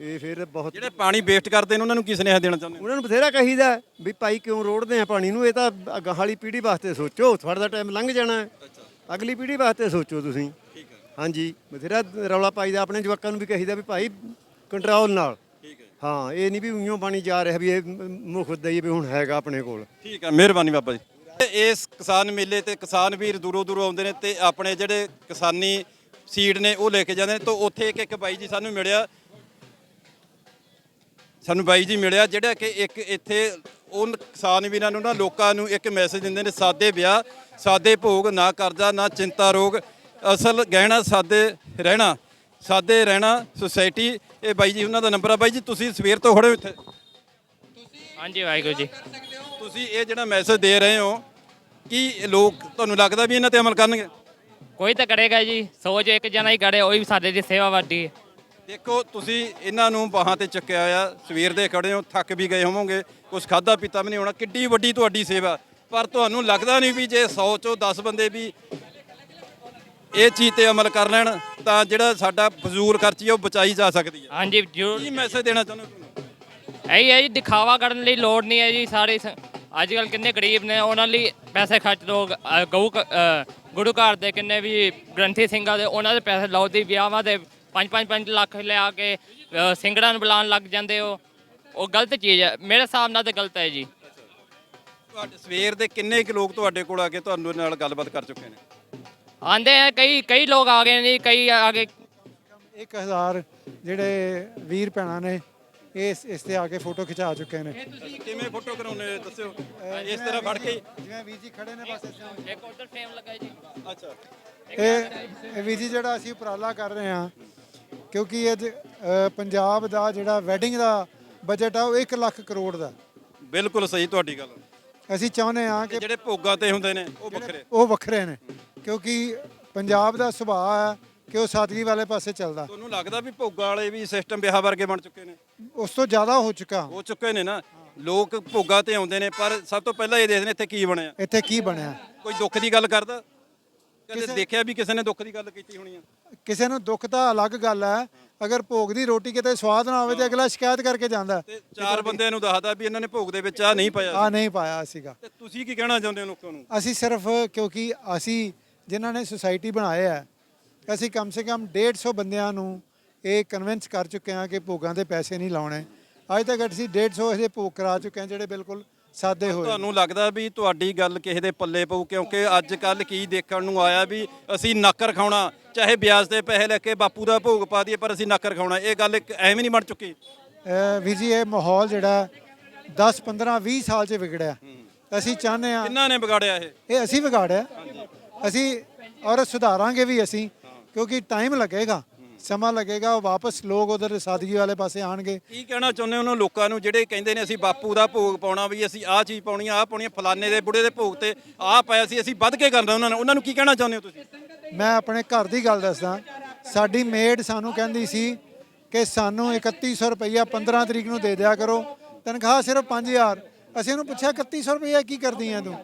ਇਹ ਫਿਰ ਬਹੁਤ ਜਿਹੜੇ ਪਾਣੀ ਵੇਸਟ ਕਰਦੇ ਨੇ ਉਹਨਾਂ ਨੂੰ ਕੀ ਸੁਨੇਹਾ ਦੇਣਾ ਚਾਹੁੰਦੇ ਹੋ? ਉਹਨਾਂ ਨੂੰ ਬਥੇਰਾ ਕਹੀਦਾ ਵੀ ਭਾਈ ਕਿਉਂ ਰੋੜਦੇ ਆ ਪਾਣੀ ਨੂੰ? ਇਹ ਤਾਂ ਅਗਾਂਹ ਵਾਲੀ ਪੀੜ੍ਹੀ ਵਾਸਤੇ ਸੋਚੋ ਤੁਹਾਡਾ ਟਾਈਮ ਲੰਘ ਜਾਣਾ ਹੈ। ਅਗਲੀ ਪੀੜ੍ਹੀ ਵਾਸਤੇ ਸੋਚੋ ਤੁਸੀਂ। ਠੀਕ ਹੈ। ਹਾਂਜੀ ਬਥੇਰਾ ਰੌਲਾ ਪਾਈਦਾ ਆਪਣੇ ਜਵਾਕਾਂ ਨੂੰ ਵੀ ਕਹੀਦਾ ਵੀ ਭਾਈ ਕੰਟਰੋਲ ਨਾਲ। ਠੀਕ ਹੈ ਹਾਂ ਇਹ ਨਹੀਂ ਵੀ ਉਈਓ ਪਾਣੀ ਜਾ ਰਿਹਾ ਵੀ ਇਹ ਮੁਫਤ ਦਈਏ ਵੀ ਹੁਣ ਹੈਗਾ ਆਪਣੇ ਕੋਲ। ਠੀਕ ਹੈ ਮਿਹਰਬਾਨੀ ਬਾਬਾ ਜੀ। ਇਸ ਕਿਸਾਨ ਮੇਲੇ ਤੇ ਕਿਸਾਨ ਵੀਰ ਦੂਰੋਂ ਦੂਰੋਂ ਆਉਂਦੇ ਨੇ ਤੇ ਆਪਣੇ ਜਿਹੜੇ ਕਿਸਾਨੀ ਸੀਡ ਨੇ ਉਹ ਲੈ ਕੇ ਜਾਂਦੇ ਨੇ। ਤਾਂ ਉੱਥੇ ਇੱਕ ਇੱਕ ਬਾਈ ਜੀ ਸਾਨੂੰ ਮਿਲਿਆ। ਸਾਨੂੰ ਬਾਈ ਜੀ ਮਿਲਿਆ ਜਿਹੜਾ ਕਿ ਇੱਕ ਇੱਥੇ ਉਹ ਕਿਸਾਨ ਵੀਰਾਂ ਨੂੰ ਨਾ ਲੋਕਾਂ ਨੂੰ ਇੱਕ ਮੈਸੇਜ ਦਿੰਦੇ ਨੇ, ਸਾਦੇ ਵਿਆਹ, ਸਾਦੇ ਭੋਗ ਨਾ ਕਰਜ਼ਾ ਨਾ ਚਿੰਤਾ ਰੋਗ, ਅਸਲ ਗਹਿਣਾ ਸਾਦੇ ਰਹਿਣਾ ਸਾਦੇ ਰਹਿਣਾ ਸੁਸਾਇਟੀ ਇਹ ਬਾਈ ਜੀ ਉਹਨਾਂ ਦਾ ਨੰਬਰ ਆ। ਬਾਈ ਜੀ, ਤੁਸੀਂ ਸਵੇਰ ਤੋਂ ਖੜੇ ਹੋ ਇੱਥੇ? ਹਾਂਜੀ, ਵਾਹਿਗੁਰੂ ਜੀ। ਤੁਸੀਂ ਇਹ ਜਿਹੜਾ ਮੈਸੇਜ ਦੇ ਰਹੇ ਹੋ ਕੀ ਲੋਕ ਤੁਹਾਨੂੰ ਲੱਗਦਾ ਵੀ ਇਹਨਾਂ ਤੇ ਅਮਲ ਕਰਨਗੇ? ਕੋਈ ਤਾਂ ਕਰੇਗਾ ਜੀ ਸੋਚ ਇੱਕ ਜਣਾ ਹੀ ਕਰੇ ਉਹ ਵੀ ਸਾਡੇ ਦੀ ਸੇਵਾ ਵੱਡੀ ਹੈ। ਦੇਖੋ ਤੁਸੀਂ ਇਹਨਾਂ ਨੂੰ ਬਾਹਾਂ ਤੇ ਚੱਕਿਆ ਆ ਸਵੇਰ ਦੇ ਖੜੇ ਹੋ ਥੱਕ ਵੀ ਗਏ ਹੋਵੋਗੇ ਕੁਝ ਖਾਦਾ ਪੀਤਾ ਵੀ ਨਹੀਂ ਹੋਣਾ ਕਿੱਡੀ ਵੱਡੀ ਤੁਹਾਡੀ ਸੇਵਾ। ਪਰ ਤੁਹਾਨੂੰ ਲੱਗਦਾ ਨਹੀਂ ਵੀ ਜੇ 100 ਚੋਂ 10 ਬੰਦੇ ਵੀ ਇਹ ਚੀਜ਼ ਤੇ ਅਮਲ ਕਰ ਲੈਣ ਤਾਂ ਜਿਹੜਾ ਸਾਡਾ ਫਜ਼ੂਲ ਖਰਚੀ ਉਹ ਬਚਾਈ ਜਾ ਸਕਦੀ ਹੈ ਹਾਂਜੀ ਜ਼ਰੂਰ। ਕੀ ਮੈਸੇਜ ਦੇਣਾ ਚਾਹੁੰਦੇ ਹੋ ਤੁਸੀਂ? ਇਹੀ ਹੈ ਜੀ ਦਿਖਾਵਾ ਕਰਨ ਲਈ ਲੋੜ ਨਹੀਂ ਹੈ ਜੀ ਸਾਰੇ ਸ- ਅੱਜ ਕੱਲ ਕਿੰਨੇ ਗਰੀਬ ਨੇ ਉਹਨਾਂ ਲਈ ਪੈਸੇ ਖਰਚ ਦੋ ਅ, ਗਊ ਕ- ਅ, ਗੁਰੂ ਘਰ ਦੇ ਕਿੰਨੇ ਵੀ ਗ੍ਰੰਥੀ ਸਿੰਘਾਂ ਦੇ ਉਹਨਾਂ ਦੇ ਪੈਸੇ ਲਾਓ ਦੀ ਵਿਆਹਾਂ ਦੇ 5-5 ਲੱਖ ਲਿਆ ਕੇ ਅ, ਸਿੰਗੜਾਂ ਨੂੰ ਬੁਲਾਉਣ ਲੱਗ ਜਾਂਦੇ ਹੋ। ਉਹ ਗਲਤ ਚੀਜ਼ ਹੈ ਮੇਰੇ ਹਿਸਾਬ ਨਾਲ ਤਾਂ ਗਲਤ ਹੈ ਜੀ। ਤੁਹਾਡੇ ਸਵੇਰ ਦੇ ਕਿੰਨੇ ਕੁ ਲੋਕ ਤੁਹਾਡੇ ਕੋਲ ਆ ਕੇ ਤੁਹਾਨੂੰ ਨਾਲ ਗੱਲਬਾਤ ਕਰ ਚੁੱਕੇ ਨੇ? ਆਂਦੇ ਆ ਕਈ ਕਈ ਲੋਕ ਆ ਗਏ ਨੇ ਜੀ, ਕਈ ਆ ਗਏ। 1000 ਜਿਹੜੇ ਵੀਰ ਭੈਣਾਂ ਨੇ ਇਸ ਇਸ ਤੇ ਆ ਕੇ ਫੋਟੋ ਖਿਚਾ ਚੁੱਕੇ ਨੇ। ਕਿਵੇਂ ਫੋਟੋ ਕਰਾਉਣੇ ਦੱਸਿਓ। ਇਸ ਤਰ੍ਹਾਂ ਫੜ ਕੇ ਜਿਵੇਂ ਵੀਰ ਜੀ ਖੜੇ ਨੇ ਬਸ ਇਸ ਤਰ੍ਹਾਂ। ਇੱਕ ਉਧਰ ਫੇਮ ਲੱਗਾ ਜੀ। ਅੱਛਾ। ਇਹ ਵੀਰ ਜੀ ਜਿਹੜਾ ਅਸੀਂ ਉਪਰਾਲਾ ਕਰ ਰਹੇ ਹਾਂ ਕਿਉਂਕਿ ਇਹ ਜ- ਅ, ਪੰਜਾਬ ਦਾ ਜਿਹੜਾ ਵੈਡਿੰਗ ਦਾ ਬਜਟ ਆ ਉਹ 1 ਲੱਖ ਕਰੋੜ ਦਾ। ਬਿਲਕੁਲ ਸਹੀ ਤੁਹਾਡੀ ਗੱਲ। ਅਸੀਂ ਚਾਹੁੰਦੇ ਹਾਂ ਕਿ ਜਿਹੜੇ ਭੋਗਾਂ ਤੇ ਹੁੰਦੇ ਨੇ ਉਹ ਵੱਖਰੇ। ਉਹ ਵੱਖਰੇ ਨੇ ਕਿਉਂਕਿ ਪੰਜਾਬ ਦਾ ਸੁਭਾਅ ਹੈ ਕਿ ਉਹ ਸਾਦਗੀ ਵਾਲੇ ਪਾਸੇ ਚੱਲਦਾ। ਤੁਹਾਨੂੰ ਲੱਗਦਾ ਵੀ ਭੋਗਾਂ ਵਾਲੇ ਵੀ ਸਿਸਟਮ ਵਿਆਹ ਵਰਗੇ ਬਣ ਚੁੱਕੇ ਨੇ? ਉਸ ਤੋਂ ਜ਼ਿਆਦਾ ਹੋ ਚੁੱਕਾ ਹੋ ਚੁੱਕੇ ਨੇ ਨਾ। ਲੋਕ ਭੋਗਾਂ ਤੇ ਆਉਂਦੇ ਨੇ ਪਰ ਸਭ ਤੋਂ ਪਹਿਲਾਂ ਇਹ ਦੇਖਦੇ ਨੇ ਇੱਥੇ ਕੀ ਬਣਿਆ। ਇੱਥੇ ਕੀ ਬਣਿਆ? ਕੋਈ ਦੁੱਖ ਦੀ ਗੱਲ ਕਰਦਾ? ਕਦੇ ਦੇਖਿਆ ਵੀ ਕਿਸੇ ਨੇ ਦੁੱਖ ਦੀ ਗੱਲ ਕੀਤੀ ਹੋਣੀ ਆ? ਕਿਸੇ ਨੂੰ ਦੁੱਖ ਤਾਂ ਅਲੱਗ ਗੱਲ ਹੈ। ਅਗਰ ਭੋਗ ਦੀ ਰੋਟੀ ਕਿਤੇ ਸਵਾਦ ਨਾ ਹੋਵੇ ਤੇ ਅਗਲਾ ਸ਼ਿਕਾਇਤ ਕਰਕੇ ਜਾਂਦਾ ਤੇ ਚਾਰ ਬੰਦਿਆਂ ਨੂੰ ਦੱਸਦਾ ਵੀ ਇਹਨਾਂ ਨੇ ਭੋਗ ਦੇ ਵਿੱਚ ਆ ਨਹੀਂ ਪਾਇਆ ਆ ਨਹੀਂ ਪਾਇਆ ਸੀਗਾ। ਤੇ ਤੁਸੀਂ ਕੀ ਕਹਿਣਾ ਚਾਹੁੰਦੇ ਹੋ ਲੋਕਾਂ ਨੂੰ? ਅਸੀਂ ਸਿਰਫ ਕਿਉਂਕਿ ਅਸੀਂ ਜਿਨ੍ਹਾਂ ਨੇ ਸੁਸਾਇਟੀ ਬਣਾਇਆ ਹੈ ਅਸੀਂ ਕਮ ਸੇ ਕਮ 150 ਬੰਦਿਆਂ ਨੂੰ ਇਹ ਕਨਵਿੰਸ ਕਰ ਚੁੱਕੇ ਹਾਂ ਕਿ ਭੋਗਾਂ ਦੇ ਪੈਸੇ ਨਹੀਂ ਲਾਉਣੇ। ਅੱਜ ਤੱਕ ਅਸੀਂ 150 ਇਹਦੇ ਭੋਗ ਕਰਾ ਚੁੱਕੇ ਹਾਂ ਜਿਹੜੇ ਬਿਲਕੁਲ ਸਾਦੇ ਹੋਏ। ਤੁਹਾਨੂੰ ਲੱਗਦਾ ਵੀ ਤੁਹਾਡੀ ਗੱਲ ਕਿਸੇ ਦੇ ਪੱਲੇ ਪਊ ਕਿਉਂਕਿ ਅੱਜ ਕੱਲ ਕੀ ਦੇਖਣ ਨੂੰ ਆਇਆ ਵੀ ਅਸੀਂ ਨੱਕ ਰਖਾਉਣਾ ਚਾਹੇ ਵਿਆਜ ਤੇ ਪੈਸੇ ਲੈ ਕੇ ਬਾਪੂ ਦਾ ਭੋਗ ਪਾ ਦਈਏ ਪਰ ਅਸੀਂ ਨੱਕ ਰਖਾਉਣਾ ਇਹ ਗੱਲ ਇੱਕ ਐਵੇਂ ਨਹੀਂ ਬਣ ਚੁੱਕੀ। ਵੀਰ ਜੀ ਇਹ ਮਾਹੌਲ ਜਿਹੜਾ 10 15 20 ਸਾਲ 'ਚ ਵਿਗੜਿਆ। ਅਸੀਂ ਚਾਹੁੰਦੇ ਹਾਂ ਕਿੰਨਾ ਨੇ ਵਿਗਾੜਿਆ ਇਹ? ਇਹ ਅਸੀਂ ਵਿਗਾੜਿਆ। ਅਸੀਂ ਔਰ ਸੁਧਾਰਾਂਗੇ ਵੀ ਅਸੀਂ ਕਿਉਂਕਿ ਟਾਈਮ ਲੱਗੇਗਾ। ਸਮਾਂ ਲੱਗੇਗਾ ਉਹ ਵਾਪਸ ਲੋਕ ਉਧਰ ਸਾਦਗੀ ਵਾਲੇ ਪਾਸੇ ਆਣਗੇ ਕੀ ਕਹਿਣਾ ਚਾਹੁੰਦੇ ਉਹਨਾਂ ਲੋਕਾਂ ਨੂੰ ਜਿਹੜੇ ਕਹਿੰਦੇ ਨੇ ਅਸੀਂ ਬਾਪੂ ਦਾ ਭੋਗ ਪਾਉਣਾ ਵੀ ਅਸੀਂ ਆਹ ਚੀਜ਼ ਪਾਉਣੀ ਆ ਆਹ ਪਾਉਣੀ ਆ, ਫਲਾਣੇ ਦੇ ਬੁੜੇ ਦੇ ਭੋਗ ਤੇ ਆਹ ਪਾਇਆ ਸੀ ਅਸੀਂ ਵੱਧ ਕੇ ਕਰਨਾ ਉਹਨਾਂ ਨੂੰ। ਉਹਨਾਂ ਨੂੰ ਕੀ ਕਹਿਣਾ ਚਾਹੁੰਦੇ ਹੋ ਤੁਸੀਂ? ਮੈਂ ਆਪਣੇ ਘਰ ਦੀ ਗੱਲ ਦੱਸਦਾ। ਸਾਡੀ ਮੇਡ ਸਾਨੂੰ ਕਹਿੰਦੀ ਸੀ ਕਿ ਸਾਨੂੰ 3100 ਰੁਪਈਆ 15 ਤਰੀਕ ਨੂੰ ਦੇ ਦਿਆ ਕਰੋ। ਤਨਖਾਹ ਸਿਰਫ 5000 ਅਸੀਂ ਉਹਨੂੰ ਪੁੱਛਿਆ 3100 ਰੁਪਈਆ ਕੀ ਕਰਦੀ ਆ ਤੂੰ?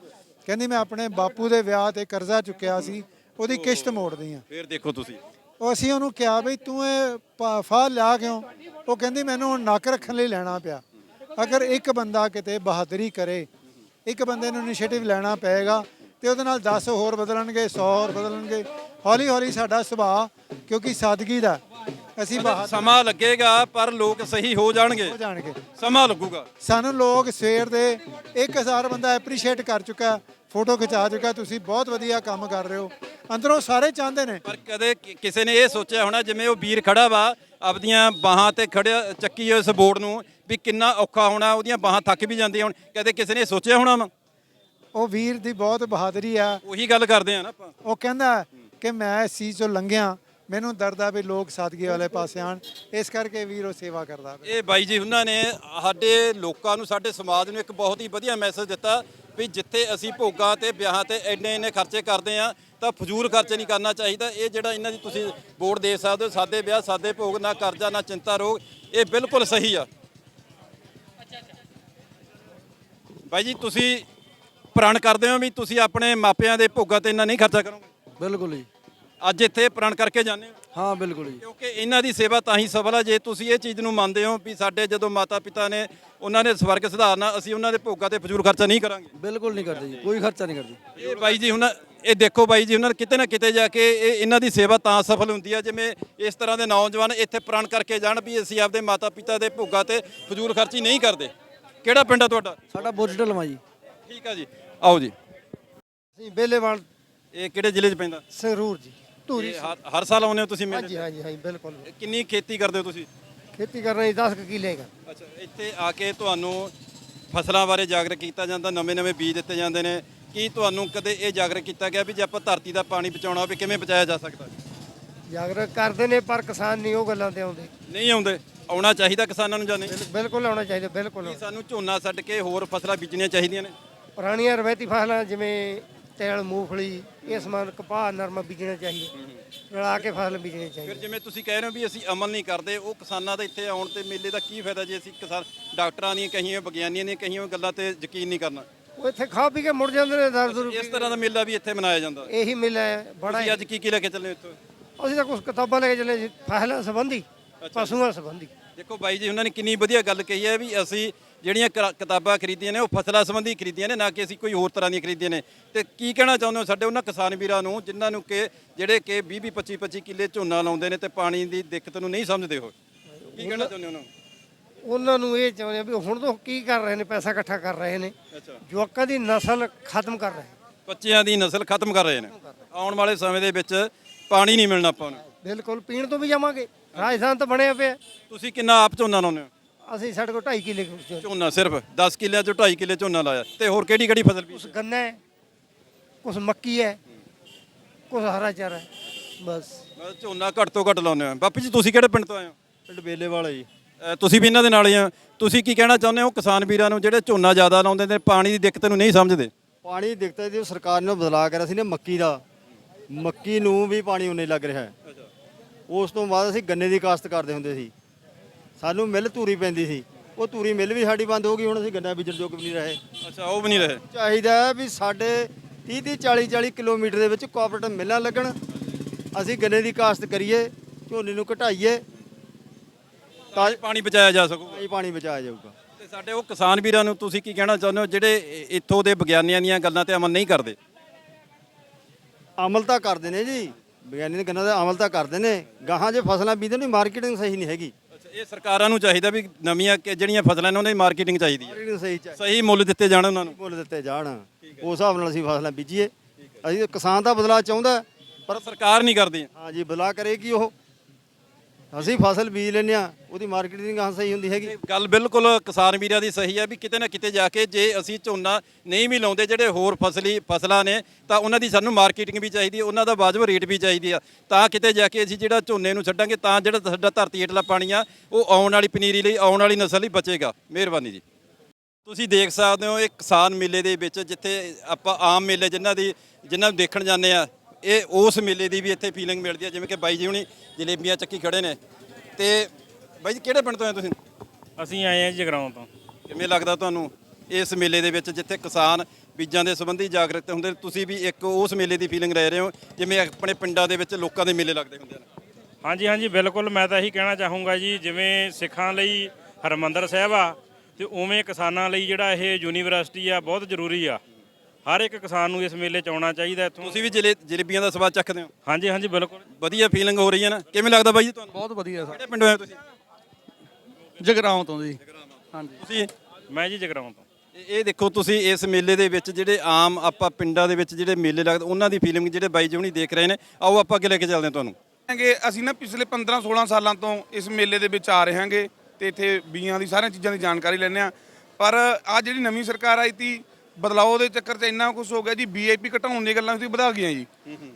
ਕਹਿੰਦੀ ਮੈਂ ਆਪਣੇ ਬਾਪੂ ਦੇ ਵਿਆਹ ਤੇ ਕਰਜ਼ਾ ਚੁੱਕਿਆ ਸੀ ਉਹਦੀ ਕਿਸ਼ਤ ਮੋੜਦੀ ਆ। ਫੇਰ ਦੇਖੋ ਤੁਸੀਂ। ਉਹ ਅਸੀਂ ਉਹਨੂੰ ਕਿਹਾ ਬਈ ਤੂੰ ਇਹ ਪ- ਫਾਹ ਲਿਆ ਕਿਉਂ? ਉਹ ਕਹਿੰਦੀ ਮੈਨੂੰ ਹੁਣ ਨੱਕ ਰੱਖਣ ਲਈ ਲੈਣਾ ਪਿਆ। ਅਗਰ ਇੱਕ ਬੰਦਾ ਕਿਤੇ ਬਹਾਦਰੀ ਕਰੇ, ਇੱਕ ਬੰਦੇ ਨੂੰ ਇਨੀਸ਼ੀਏਟਿਵ ਲੈਣਾ ਪਏਗਾ ਤੇ ਉਹਦੇ ਨਾਲ 10 ਹੋਰ ਬਦਲਣਗੇ 100 ਹੋਰ ਬਦਲਣਗੇ। ਹੌਲੀ ਹੌਲੀ ਸਾਡਾ ਸੁਭਾਅ, ਕਿਉਂਕਿ ਸਾਦਗੀ ਦਾ ਅਸੀਂ ਬਹਾਦਰ ਸਮਾਂ ਲੱਗੇਗਾ ਪਰ ਲੋਕ ਸਹੀ ਹੋ ਜਾਣਗੇ। ਹੋ ਜਾਣਗੇ। ਸਮਾਂ ਲੱਗੂਗਾ। ਸਾਨੂੰ ਲੋਕ ਸਵੇਰ ਦੇ 1000 ਬੰਦਾ ਐਪਰੀਸ਼ੀਏਟ ਕਰ ਚੁੱਕਾ ਫੋਟੋ ਖਿਚਾ ਚੁੱਕਾ ਤੁਸੀਂ ਬਹੁਤ ਵਧੀਆ ਕੰਮ ਕਰ ਰਹੇ ਹੋ। ਅੰਦਰੋਂ ਸਾਰੇ ਚਾਹੁੰਦੇ ਨੇ। ਪਰ ਕਦੇ ਕਿ- ਕਿਸੇ ਨੇ ਇਹ ਸੋਚਿਆ ਹੋਣਾ ਜਿਵੇਂ ਉਹ ਵੀਰ ਖੜਾ ਵਾ ਆਪਦੀਆਂ ਬਾਹਾਂ ਤੇ ਖੜਿਆ ਚੱਕੀ ਉਸ ਬੋਰਡ ਨੂੰ ਵੀ ਕਿੰਨਾ ਔਖਾ ਹੋਣਾ ਉਹਦੀਆਂ ਬਾਹਾਂ ਥੱਕ ਵੀ ਜਾਂਦੀਆਂ ਹੁਣ। ਕਦੇ ਕਿਸੇ ਨੇ ਇਹ ਸੋਚਿਆ ਹੋਣਾ ਵਾ? ਉਹ ਵੀਰ ਦੀ ਬਹੁਤ ਬਹਾਦਰੀ ਆ। ਉਹੀ ਗੱਲ ਕਰਦੇ ਆ ਨਾ ਆਪਾਂ। ਉਹ ਕਹਿੰਦਾ ਕਿ ਮੈਂ ਇਸ ਚੀਜ਼ ਤੋਂ ਲੰਘਿਆ। ਮੈਨੂੰ ਦਰਦ ਆ ਵੀ ਲੋਕ ਸਾਦਗੀ ਵਾਲੇ ਪਾਸੇ ਆਣ ਇਸ ਕਰਕੇ ਵੀਰ ਉਹ ਸੇਵਾ ਕਰਦਾ ਪਿਆ। ਇਹ ਬਾਈ ਜੀ ਉਹਨਾਂ ਨੇ ਸਾਡੇ ਲੋਕਾਂ ਨੂੰ ਸਾਡੇ ਸਮਾਜ ਨੂੰ ਇੱਕ ਬਹੁਤ ਹੀ ਵਧੀਆ ਮੈਸੇਜ ਦਿੱਤਾ ਵੀ ਜਿੱਥੇ ਅਸੀਂ ਭੋਗਾਂ ਤੇ ਵਿਆਹਾਂ ਤੇ ਇੰਨੇ ਇੰਨੇ ਖਰਚੇ ਕਰਦੇ ਆ ਤਾਂ ਫਜ਼ੂਲ ਖਰਚੇ ਨਹੀਂ ਕਰਨਾ ਚਾਹੀਦਾ। ਇਹ ਜਿਹੜਾ ਇਹਨਾਂ ਦੀ ਤੁਸੀਂ ਬੋਰਡ ਦੇ ਸਕਦੇ ਹੋ ਸਾਦੇ ਵਿਆਹ ਸਾਦੇ ਭੋਗ ਨਾ ਕਰਜ਼ਾ ਨਾ ਚਿੰਤਾ ਰੋਗ ਇਹ ਬਿਲਕੁਲ ਸਹੀ ਆ। ਬਾਈ ਜੀ ਤੁਸੀਂ ਪ੍ਰਣ ਕਰਦੇ ਹੋ ਵੀ ਤੁਸੀਂ ਆਪਣੇ ਮਾਪਿਆਂ ਦੇ ਭੋਗਾਂ ਤੇ ਇੰਨਾ ਨਹੀਂ ਖਰਚਾ ਕਰੋਗੇ? ਬਿਲਕੁਲ ਜੀ। ਅੱਜ ਇੱਥੇ ਪ੍ਰਣ ਕਰਕੇ ਜਾਂਦੇ ਹੋ? ਹਾਂ ਬਿਲਕੁਲ ਜੀ। ਕਿਉਂਕਿ ਇਹਨਾਂ ਦੀ ਸੇਵਾ ਤਾਂ ਹੀ ਸਫਲ ਆ। ਜੇ ਤੁਸੀਂ ਇਹ ਚੀਜ਼ ਨੂੰ ਮੰਨਦੇ ਹੋ ਵੀ ਸਾਡੇ ਜਦੋਂ ਮਾਤਾ ਪਿਤਾ ਨੇ ਉਹਨਾਂ ਨੇ ਸਵਰਗ ਸੁਧਾਰਨਾ ਅਸੀਂ ਉਹਨਾਂ ਦੇ ਭੋਗਾਂ ਤੇ ਫਜ਼ੂਲ ਖਰਚਾ ਨਹੀਂ ਕਰਾਂਗੇ। ਬਿਲਕੁਲ ਨਹੀਂ ਕਰਦੇ ਜੀ ਕੋਈ ਖਰਚਾ ਨਹੀਂ ਕਰਦੇ। ਇਹ ਬਾਈ ਜੀ ਹੁਣ ਇਹ ਦੇਖੋ ਬਾਈ ਜੀ ਉਹਨਾਂ ਕਿਤੇ ਨਾ ਕਿਤੇ ਜਾ ਕੇ ਇਹ ਇਹਨਾਂ ਦੀ ਸੇਵਾ ਤਾਂ ਸਫਲ ਹੁੰਦੀ ਆ। ਜਿਵੇਂ ਇਸ ਤਰ੍ਹਾਂ ਦੇ ਨੌਜਵਾਨ ਇੱਥੇ ਪ੍ਰਣ ਕਰਕੇ ਜਾਣ ਵੀ ਅਸੀਂ ਆਪਦੇ ਮਾਤਾ ਪਿਤਾ ਦੇ ਭੋਗਾਂ ਤੇ ਫਜ਼ੂਲ ਖਰਚੀ ਨਹੀਂ ਕਰਦੇ। ਕਿਹੜਾ ਪਿੰਡ ਆ ਤੁਹਾਡਾ? ਸਾਡਾ ਬੋਰਡ ਲਵਾ ਜੀ। ਠੀਕ ਆ ਜੀ। ਆਓ ਜੀ। ਅਸੀਂ ਬੇਲੇਵਾਲ ਇਹ ਕਿਹੜੇ ਜ਼ਿਲ੍ਹੇ 'ਚ ਪੈਂਦਾ? ਸੰਗਰੂਰ ਜੀ। ਧੂਰੀ ਇਹ ਹਰ- ਹਰ ਸਾਲ ਆਉਂਦੇ ਹੋ ਤੁਸੀਂ ਮੇਲੇ ਹਾਂਜੀ ਹਾਂਜੀ ਹਾਂਜੀ ਬਿਲਕੁਲ। ਤੇ? ਕਿੰਨੀ ਖੇਤੀ ਕਰਦੇ ਹੋ ਤੁਸੀਂ? ਖੇਤੀ ਕਰ ਰਹੀ 10 ਕਿੱਲੇ ਦਾ ਅੱਛਾ ਇੱਥੇ ਆ ਕੇ ਤੁਹਾਨੂੰ ਫਸਲਾਂ ਬਾਰੇ ਜਾਗਰੂਕ ਕੀਤਾ ਜਾਂਦਾ ਨਵੇਂ ਨਵੇਂ ਬੀਜ ਦਿੱਤੇ ਜਾਂਦੇ ਨੇ। ਕੀ ਤੁਹਾਨੂੰ ਕਦੇ ਇਹ ਜਾਗਰੂਕ ਕੀਤਾ ਗਿਆ ਵੀ ਜੇ ਆਪਾਂ ਧਰਤੀ ਦਾ ਪਾਣੀ ਬਚਾਉਣਾ ਹੋਵੇ ਕਿਵੇਂ ਬਚਾਇਆ ਜਾ ਸਕਦਾ? ਜਾਗਰੂਕ ਕਰਦੇ ਨੇ ਪਰ ਕਿਸਾਨ ਨਹੀਂ ਉਹ ਗੱਲਾਂ ਤੇ ਆਉਂਦੇ। ਨਹੀਂ ਆਉਂਦੇ? ਆਉਣਾ ਚਾਹੀਦਾ ਕਿਸਾਨਾਂ ਨੂੰ ਜਾਂ ਨਹੀਂ? ਬਿਲਕੁਲ ਆਉਣਾ ਚਾਹੀਦਾ ਬਿਲਕੁਲ ਕੀ ਸਾਨੂੰ ਝੋਨਾ ਛੱਡ ਕੇ ਹੋਰ ਫਸਲਾਂ ਬੀਜਣੀਆਂ ਚਾਹੀਦੀਆਂ ਨੇ? ਪੁਰਾਣੀਆਂ ਰਵਾਇਤੀ ਫਸਲਾਂ ਜਿਵੇਂ ਤੇਲ ਮੂੰਗਫਲੀ ਇਹ ਸਮਾਨ ਕਪਾਹ ਨਰਮਾ ਬੀਜਣਾ ਚਾਹੀਦਾ। ਰਲਾ ਕੇ ਫਸਲ ਬੀਜਣੀ ਫਿਰ ਚਾਹੀਦੀ ਜਿਵੇਂ ਤੁਸੀਂ ਕਹਿ ਰਹੇ ਹੋ ਵੀ ਅਸੀਂ ਅਮਲ ਨਹੀਂ ਕਰਦੇ ਉਹ ਕਿਸਾਨਾਂ ਦਾ ਇੱਥੇ ਆਉਣ ਤੇ ਮੇਲੇ ਦਾ ਕੀ ਫਾਇਦਾ ਜੇ ਅਸੀਂ ਕਿਸਾਨ ਡਾਕਟਰਾਂ ਦੀਆਂ ਕਹੀਆਂ ਵਿਗਿਆਨੀਆਂ ਦੀਆਂ ਕਹੀਆਂ ਗੱਲਾਂ ਤੇ ਯਕੀਨ ਨਹੀਂ ਕਰਨਾ? ਉਹ ਇੱਥੇ ਖਾ ਪੀ ਕੇ ਮੁੜ ਜਾਂਦੇ ਨੇ ਦਰ ਦੁਰ ਇਸ ਤਰ੍ਹਾਂ ਦਾ ਮੇਲਾ ਵੀ ਇੱਥੇ ਮਨਾਇਆ ਜਾਂਦਾ। ਇਹੀ ਮਿਲਿਆ ਹੈ, ਬੜਾ ਤੁਸੀਂ ਅੱਜ ਕੀ ਕੀ ਲੈ ਕੇ ਚੱਲੇ ਇੱਥੋਂ? ਅਸੀਂ ਤਾਂ ਕੁਝ ਕਿਤਾਬਾਂ ਲੈ ਕੇ ਚੱਲੇ ਸੀ ਫਸਲਾਂ ਸੰਬੰਧੀ ਪਸ਼ੂਆਂ ਸੰਬੰਧੀ। ਦੇਖੋ ਬਾਈ ਜੀ ਉਹਨਾਂ ਨੇ ਕਿੰਨੀ ਵਧੀਆ ਗੱਲ ਕਹੀ ਹੈ ਵੀ ਅਸੀਂ ਜਿਹੜੀਆਂ ਕਿਰਾ- ਕਿਤਾਬਾਂ ਖਰੀਦੀਆਂ ਨੇ ਉਹ ਫਸਲਾਂ ਸੰਬੰਧੀ ਖਰੀਦੀਆਂ ਨੇ ਨਾ ਕਿ ਅਸੀਂ ਕੋਈ ਹੋਰ ਤਰ੍ਹਾਂ ਦੀਆਂ ਖਰੀਦੀਆਂ ਨੇ। ਤੇ ਕੀ ਕਹਿਣਾ ਚਾਹੁੰਦੇ ਹੋ ਸਾਡੇ ਉਹਨਾਂ ਕਿਸਾਨ ਵੀਰਾਂ ਨੂੰ ਜਿਨ੍ਹਾਂ ਨੂੰ ਕਿ ਜਿਹੜੇ ਕਿ 20 20 25 25 ਕਿੱਲੇ ਝੋਨਾ ਲਾਉਂਦੇ ਨੇ ਤੇ ਪਾਣੀ ਦੀ ਦਿੱਕਤ ਨੂੰ ਨਹੀਂ ਸਮਝਦੇ ਹੋ ਕੀ ਕਹਿਣਾ ਚਾਹੁੰਦੇ ਹੋ ਉਹਨਾਂ ਨੂੰ? ਉਹਨਾਂ ਨੂੰ ਇਹ ਚਾਹੁੰਦੇ ਆ ਵੀ ਹੁਣ ਤੋਂ ਕੀ ਕਰ ਰਹੇ ਨੇ ਪੈਸਾ ਇਕੱਠਾ ਕਰ ਰਹੇ ਨੇ। ਅੱਛਾ। ਜਵਾਕਾਂ ਦੀ ਨਸਲ ਖਤਮ ਕਰ ਰਹੇ ਬੱਚਿਆਂ ਦੀ ਨਸਲ ਖਤਮ ਕਰ ਰਹੇ ਨੇ। ਆਉਣ ਵਾਲੇ ਸਮੇਂ ਦੇ ਵਿੱਚ ਪਾਣੀ ਨਹੀਂ ਮਿਲਣਾ ਆਪਾਂ ਨੂੰ। ਬਿਲਕੁਲ ਪੀਣ ਤੋਂ ਵੀ ਜਾਵਾਂਗੇ। ਰਾਜਸਥਾਨ ਤਾਂ ਬਣਿਆ ਪਿਆ। ਤੁਸੀਂ ਕਿੰਨਾ ਆਪ ਝੋਨਾ ਲਾਉਂਦੇ ਹੋ? ਅਸੀਂ ਸਾਡੇ ਕੋਲ 2.5 ਕਿੱਲੇ ਕੁਛ ਝੋਨਾ ਸਿਰਫ 10 ਕਿੱਲਿਆਂ ਚੋਂ 2.5 ਕਿੱਲੇ ਝੋਨਾ ਲਾਇਆ। ਤੇ ਹੋਰ ਕਿਹੜੀ ਕਿਹੜੀ ਫਸਲ ਬੀਜੀ? ਗੰਨਾ ਹੈ ਕੁਛ ਮੱਕੀ ਹੈ ਕੁਛ ਹਰਾ ਚਾਰਾ ਹੈ ਬਸ। ਮੈਂ ਝੋਨਾ ਘੱਟ ਤੋਂ ਘੱਟ ਲਾਉਂਦੇ ਹੋ। ਬਾਪੂ ਜੀ ਤੁਸੀਂ ਕਿਹੜੇ ਪਿੰਡ ਤੋਂ ਆਏ ਹੋ? ਪਿੰਡ ਬੇਲੇ ਵਾਲਾ ਜੀ। ਅ, ਤੁਸੀਂ ਵੀ ਇਹਨਾਂ ਦੇ ਨਾਲ ਹੀ ਆ। ਤੁਸੀਂ ਕੀ ਕਹਿਣਾ ਚਾਹੁੰਦੇ ਹੋ ਕਿਸਾਨ ਵੀਰਾਂ ਨੂੰ ਜਿਹੜੇ ਝੋਨਾ ਜ਼ਿਆਦਾ ਲਾਉਂਦੇ ਨੇ ਪਾਣੀ ਦੀ ਦਿੱਕਤ ਨੂੰ ਨਹੀਂ ਸਮਝਦੇ? ਪਾਣੀ ਦਿੱਕਤ ਦੀ ਸਰਕਾਰ ਨੇ ਬਦਲਾ ਕਰਿਆ ਸੀ ਨੇ ਮੱਕੀ ਦਾ। ਮੱਕੀ ਨੂੰ ਵੀ ਪਾਣੀ ਉਨੇ ਲੱਗ ਰਿਹਾ ਹੈ। ਉਸ ਤੋਂ ਬਾਅਦ ਅਸੀਂ ਗੰਨੇ ਦੀ ਕਾਸ਼ਤ ਕਰਦੇ ਹੁੰਦੇ ਸੀ। ਸਾਨੂੰ ਮਿੱਲ ਧੂਰੀ ਪੈਂਦੀ ਸੀ। ਉਹ ਧੂਰੀ ਮਿੱਲ ਵੀ ਸਾਡੀ ਬੰਦ ਹੋ ਗਈ ਹੁਣ ਅਸੀਂ ਗੰਨਾ ਬੀਜਣ ਯੋਗ ਵੀ ਨਹੀਂ ਰਹੇ। ਅੱਛਾ ਉਹ ਵੀ ਨਹੀਂ ਰਹੇ? ਚਾਹੀਦਾ ਵੀ ਸਾਡੇ 30 30 40 40 ਕਿਲੋਮੀਟਰ ਦੇ ਵਿੱਚ ਕੋਆਪਰੇਟਿਵ ਮਿੱਲਾਂ ਲੱਗਣ। ਅਸੀਂ ਗੰਨੇ ਦੀ ਕਾਸ਼ਤ ਕਰੀਏ ਝੋਨੇ ਨੂੰ ਘਟਾਈਏ। ਤਾਂ ਪਾਣੀ ਬਚਾਇਆ ਜਾ ਸਕੂਗਾ। ਤਾਂ ਹੀ ਪਾਣੀ ਬਚਾਇਆ ਜਾਊਗਾ। ਤੇ ਸਾਡੇ ਉਹ ਕਿਸਾਨ ਵੀਰਾਂ ਨੂੰ ਤੁਸੀਂ ਕੀ ਕਹਿਣਾ ਚਾਹੁੰਦੇ ਹੋ? ਜਿਹੜੇ ਇੱਥੋਂ ਦੇ ਵਿਗਿਆਨੀਆਂ ਦੀਆਂ ਗੱਲਾਂ ਤੇ ਅਮਲ ਨਹੀਂ ਕਰਦੇ। ਅਮਲ ਤਾਂ ਕਰਦੇ ਨੇ ਜੀ। ਵਿਗਿਆਨੀ ਦੇ ਗੰਨਾ ਦਾ ਅਮਲ ਤਾਂ ਕਰਦੇ ਨੇ। ਗਾਹਾਂ ਜੇ ਫਸਲਾਂ ਬੀਜਣ ਦੀ ਮਾਰਕੀਟਿੰਗ ਸਹੀ ਨਹੀਂ ਹੈਗੀ। ਇਹ ਸਰਕਾਰਾਂ ਨੂੰ ਚਾਹੀਦਾ ਵੀ ਨਵੀਆਂ ਕਿ ਜਿਹੜੀਆਂ ਫਸਲਾਂ ਨੇ ਉਹਨਾਂ ਦੀ ਮਾਰਕੀਟਿੰਗ ਚਾਹੀਦੀ ਹੈ। ਸਹੀ ਚਾਹੀਦੀ ਸਹੀ ਮੁੱਲ ਦਿੱਤੇ ਜਾਣ ਉਹਨਾਂ ਨੂੰ। ਮੁੱਲ ਦਿੱਤੇ ਜਾਣ। ਉਸ ਹਿਸਾਬ ਨਾਲ ਅਸੀਂ ਫਸਲਾਂ ਬੀਜੀਏ। ਅਸੀਂ ਕਿਸਾਨ ਦਾ ਬਦਲਾਅ ਚਾਹੁੰਦਾ ਪਰ ਸਰਕਾਰ ਨਹੀਂ ਕਰਦੀ। ਹਾਂ ਜੀ ਬਦਲਾਅ ਕਰੇਗੀ ਉਹ। ਅਸੀਂ ਫਸਲ ਬੀਜ ਲੈਂਦੇ ਆ ਉਹਦੀ ਮਾਰਕੀਟਿੰਗ ਹਾਂ ਸਹੀ ਹੁੰਦੀ ਹੈਗੀ। ਗੱਲ ਬਿਲਕੁਲ ਕਿਸਾਨ ਵੀਰਾਂ ਦੀ ਸਹੀ ਹੈ ਵੀ ਕਿਤੇ ਨਾ ਕਿਤੇ ਜਾ ਕੇ ਜੇ ਅਸੀਂ ਝੋਨਾ ਨਹੀਂ ਵੀ ਲਾਉਂਦੇ, ਜਿਹੜੇ ਹੋਰ ਫਸਲੀ ਫਸਲਾਂ ਨੇ, ਤਾਂ ਉਹਨਾਂ ਦੀ ਸਾਨੂੰ ਮਾਰਕੀਟਿੰਗ ਵੀ ਚਾਹੀਦੀ ਹੈ ਉਹਨਾਂ ਦਾ ਵਾਜਬ ਰੇਟ ਵੀ ਚਾਹੀਦੀ ਆ। ਤਾਂ ਕਿਤੇ ਜਾ ਕੇ ਅਸੀਂ ਜਿਹੜਾ ਝੋਨੇ ਨੂੰ ਛੱਡਾਂਗੇ, ਤਾਂ ਜਿਹੜਾ ਸਾਡਾ ਧਰਤੀ ਹੇਠਲਾ ਪਾਣੀ ਆ, ਉਹ ਆਉਣ ਵਾਲੀ ਪਨੀਰੀ ਲਈ, ਆਉਣ ਵਾਲੀ ਨਸਲ ਲਈ ਬਚੇਗਾ। ਮਿਹਰਬਾਨੀ ਜੀ। ਤੁਸੀਂ ਦੇਖ ਸਕਦੇ ਹੋ ਇਹ ਕਿਸਾਨ ਮੇਲੇ ਦੇ ਵਿੱਚ, ਜਿੱਥੇ ਆਪਾਂ ਆਮ ਮੇਲੇ ਜਿਨ੍ਹਾਂ ਦੀ, ਜਿਨ੍ਹਾਂ ਨੂੰ ਦੇਖਣ ਜਾਂਦੇ ਆ ਇਹ ਉਸ ਮੇਲੇ ਦੀ ਵੀ ਇੱਥੇ ਫੀਲਿੰਗ ਮਿਲਦੀ ਹੈ ਜਿਵੇਂ ਕਿ ਬਾਈ ਜੀ ਹੁਣੀ ਜਲੇਬੀਆਂ ਚੱਕੀ ਖੜੇ ਨੇ। ਤੇ ਬਾਈ ਜੀ ਕਿਹੜੇ ਪਿੰਡ ਤੋਂ ਆਏ ਤੁਸੀਂ? ਅਸੀਂ ਆਏ ਹਾਂ ਜਗਰਾਉਂ ਤੋਂ। ਕਿਵੇਂ ਲੱਗਦਾ ਤੁਹਾਨੂੰ ਇਸ ਮੇਲੇ ਦੇ ਵਿੱਚ ਜਿੱਥੇ ਕਿਸਾਨ ਬੀਜਾਂ ਦੇ ਸੰਬੰਧੀ ਜਾਗਰੂਕ ਹੁੰਦੇ ਤੁਸੀਂ ਵੀ ਇੱਕ ਉਸ ਮੇਲੇ ਦੀ ਫੀਲਿੰਗ ਲੈ ਰਹੇ ਹੋ ਜਿਵੇਂ ਆਪਣੇ ਪਿੰਡਾਂ ਦੇ ਵਿੱਚ ਲੋਕਾਂ ਦੇ ਮੇਲੇ ਲੱਗਦੇ ਹੁੰਦੇ ਨੇ ਹਾਂਜੀ ਹਾਂਜੀ ਬਿਲਕੁਲ। ਮੈਂ ਤਾਂ ਇਹੀ ਕਹਿਣਾ ਚਾਹੂੰਗਾ ਜੀ ਜਿਵੇਂ ਸਿੱਖਾਂ ਲਈ ਹਰਮੰਦਰ ਸਾਹਿਬ ਆ ਤੇ ਉਵੇਂ ਕਿਸਾਨਾਂ ਲਈ ਜਿਹੜਾ ਇਹ ਯੂਨੀਵਰਸਿਟੀ ਆ ਬਹੁਤ ਜ਼ਰੂਰੀ ਆ। ਹਰ ਇੱਕ ਕਿਸਾਨ ਨੂੰ ਇਸ ਮੇਲੇ 'ਚ ਆਉਣਾ ਚਾਹੀਦਾ ਇੱਥੋਂ। ਤੁਸੀਂ ਵੀ ਜਲੇ ਜਲੇਬੀਆਂ ਦਾ ਸਵਾਦ ਚੱਖਦੇ ਹੋ? ਹਾਂਜੀ ਹਾਂਜੀ ਬਿਲਕੁਲ। ਵਧੀਆ ਫੀਲਿੰਗ ਹੋ ਰਹੀ ਹੈ ਨਾ? ਕਿਵੇਂ ਲੱਗਦਾ ਬਾਈ ਜੀ ਤੁਹਾਨੂੰ? ਬਹੁਤ ਵਧੀਆ ਕਿਹੜੇ ਪਿੰਡੋਂ ਆਏ ਹੋ ਤੁਸੀਂ? ਜਗਰਾਉਂ ਤੋਂ ਜੀ। ਹਾਂਜੀ। ਤੁਸੀਂ? ਮੈਂ ਜੀ ਜਗਰਾਉਂ ਤੋਂ। ਇਹ ਦੇਖੋ ਤੁਸੀਂ ਇਸ ਮੇਲੇ ਦੇ ਵਿੱਚ ਜਿਹੜੇ ਆਮ ਆਪਾਂ ਪਿੰਡਾਂ ਦੇ ਵਿੱਚ ਜਿਹੜੇ ਮੇਲੇ ਲੱਗਦੇ ਉਹਨਾਂ ਦੀ ਫੀਲਿੰਗ ਜਿਹੜੇ ਬਾਈ ਜੀ ਹੁਣੀ ਦੇਖ ਰਹੇ ਨੇ। ਆਓ ਆਪਾਂ ਅੱਗੇ ਲੈ ਕੇ ਚੱਲਦੇ ਹਾਂ ਤੁਹਾਨੂੰ। ਕਿ ਅਸੀਂ ਨਾ ਪਿਛਲੇ 15 16 ਸਾਲਾਂ ਤੋਂ ਇਸ ਮੇਲੇ ਦੇ ਵਿੱਚ ਆ ਰਹੇ ਹਾਂਗੇ ਤੇ ਇੱਥੇ ਬੀਆਂ ਦੀ ਸਾਰੀਆਂ ਚੀਜ਼ਾਂ ਦੀ ਜਾਣਕਾਰੀ ਲੈਂਦੇ ਆ ਪਰ ਆ ਜਿਹੜੀ ਨਵੀਂ ਸਰਕਾਰ ਆਈ ਤੀ ਬਦਲਾਓ ਦੇ ਚੱਕਰ 'ਚ ਇੰਨਾ ਕੁਝ ਹੋ ਗਿਆ ਜੀ ਵੀਆਈਪੀ ਘਟਾਉਣ ਦੀਆਂ ਗੱਲਾਂ ਤੁਸੀਂ ਵਧਾ ਗਈਆਂ ਜੀ।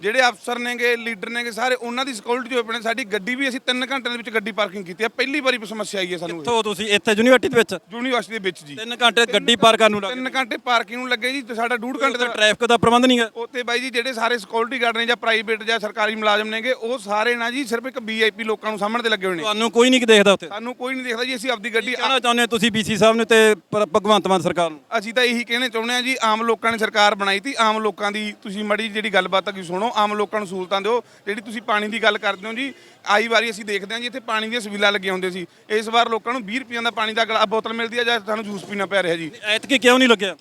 ਜਿਹੜੇ ਅਫਸਰ ਨੇਗੇ ਲੀਡਰ ਨੇਗੇ ਸਾਰੇ ਉਹਨਾਂ ਦੀ ਸਿਕਿਉਰਿਟੀ ਆਪਣੇ ਸਾਡੀ ਗੱਡੀ ਵੀ ਅਸੀਂ 3 ਘੰਟਿਆਂ ਦੇ ਵਿੱਚ ਗੱਡੀ ਪਾਰਕਿੰਗ ਕੀਤੀ ਆ। ਪਹਿਲੀ ਵਾਰੀ ਸਮੱਸਿਆ ਆਈ ਹੈ ਸਾਨੂੰ। ਕਿੱਥੋਂ ਤੁਸੀਂ? ਇੱਥੇ ਯੂਨੀਵਰਸਿਟੀ ਦੇ ਵਿੱਚ? ਯੂਨੀਵਰਸਿਟੀ ਦੇ ਵਿੱਚ ਜੀ। 3 ਘੰਟੇ ਗੱਡੀ ਪਾਰ ਕਰਨ ਨੂੰ ਲੱਗ। 3 ਘੰਟੇ ਪਾਰਕਿੰਗ ਨੂੰ ਲੱਗੇ ਜੀ ਤੇ ਸਾਡਾ ਡੂਢ ਘੰਟੇ ਦਾ ਟ੍ਰੈਫਿਕ ਦਾ ਪ੍ਰਬੰਧ ਨਹੀਂ ਹੈ। ਉੱਥੇ ਬਾਈ ਜੀ ਜਿਹੜੇ ਸਾਰੇ ਸਿਕਿਉਰਿਟੀ ਗਾਰਡ ਨੇ ਜਾਂ ਪ੍ਰਾਈਵੇਟ ਜਾਂ ਸਰਕਾਰੀ ਮੁਲਾਜ਼ਮ ਨੇਗੇ ਉਹ ਸਾਰੇ ਨਾ ਜੀ ਸਿਰਫ ਇੱਕ ਵੀਆਈਪੀ ਲੋਕਾਂ ਨੂੰ ਸਾਹਮਣੇ ਤੇ ਲੱਗੇ ਹੋਏ ਨੇ। ਤੁਹਾਨੂੰ ਕੋਈ ਨਹੀਂ ਦੇਖਦਾ ਉੱਥੇ? ਸਾਨੂੰ ਕੋਈ ਨਹੀਂ ਦੇਖਦਾ ਜੀ ਅਸੀਂ ਆਪਦੀ ਗੱਡੀ ਕਹਿਣਾ ਚਾਹੁੰਦੇ ਹੋ ਤੁਸੀਂ ਬੀਸੀ ਸਾਹਿਬ ਨੂੰ ਤੇ ਭਗਵੰਤ ਮਾਨ ਸਰਕਾਰ ਨੂੰ? ਅਸੀਂ ਤਾਂ ਇਹੀ ਕਹਿਣੇ ਚਾਹੁੰਦੇ ਆ ਜੀ ਆਮ ਲੋਕਾਂ ਨੇ ਸਰਕਾਰ ਬਣਾਈ ਤੀ। ਆਮ ਲੋਕਾਂ ਦੀ ਤੁਸੀਂ ਮੜੀ ਜਿਹੜੀ ਗੱਲਬਾਤ ਆ ਕੀ ਸੁਣੋ। ਆਮ ਲੋਕਾਂ ਨੂੰ ਸਹੂਲਤਾਂ ਦਿਓ। ਜਿਹੜੀ ਤੁਸੀਂ ਪਾਣੀ ਦੀ ਗੱਲ ਕਰਦੇ ਹੋ ਜੀ ਆਈ ਵਾਰੀ ਅਸੀਂ ਦੇਖਦੇ ਹਾਂ ਜੀ ਇੱਥੇ ਪਾਣੀ ਦੀਆਂ ਸਵੀਲਾਂ ਲੱਗੀਆਂ ਹੁੰਦੀਆਂ ਸੀ। ਇਸ ਵਾਰ ਲੋਕਾਂ ਨੂੰ 20 ਰੁਪਈਆਂ ਦਾ ਪਾਣੀ ਦਾ ਗਲਾ ਬੋਤਲ ਮਿਲਦੀ ਆ ਜਾਂ ਸਾਨੂੰ ਜੂਸ ਪੀਣਾ ਪੈ ਰਿਹਾ ਜੀ। ਐਤਕੀ ਕਿਉਂ ਨਹੀਂ ਲੱਗਿਆ?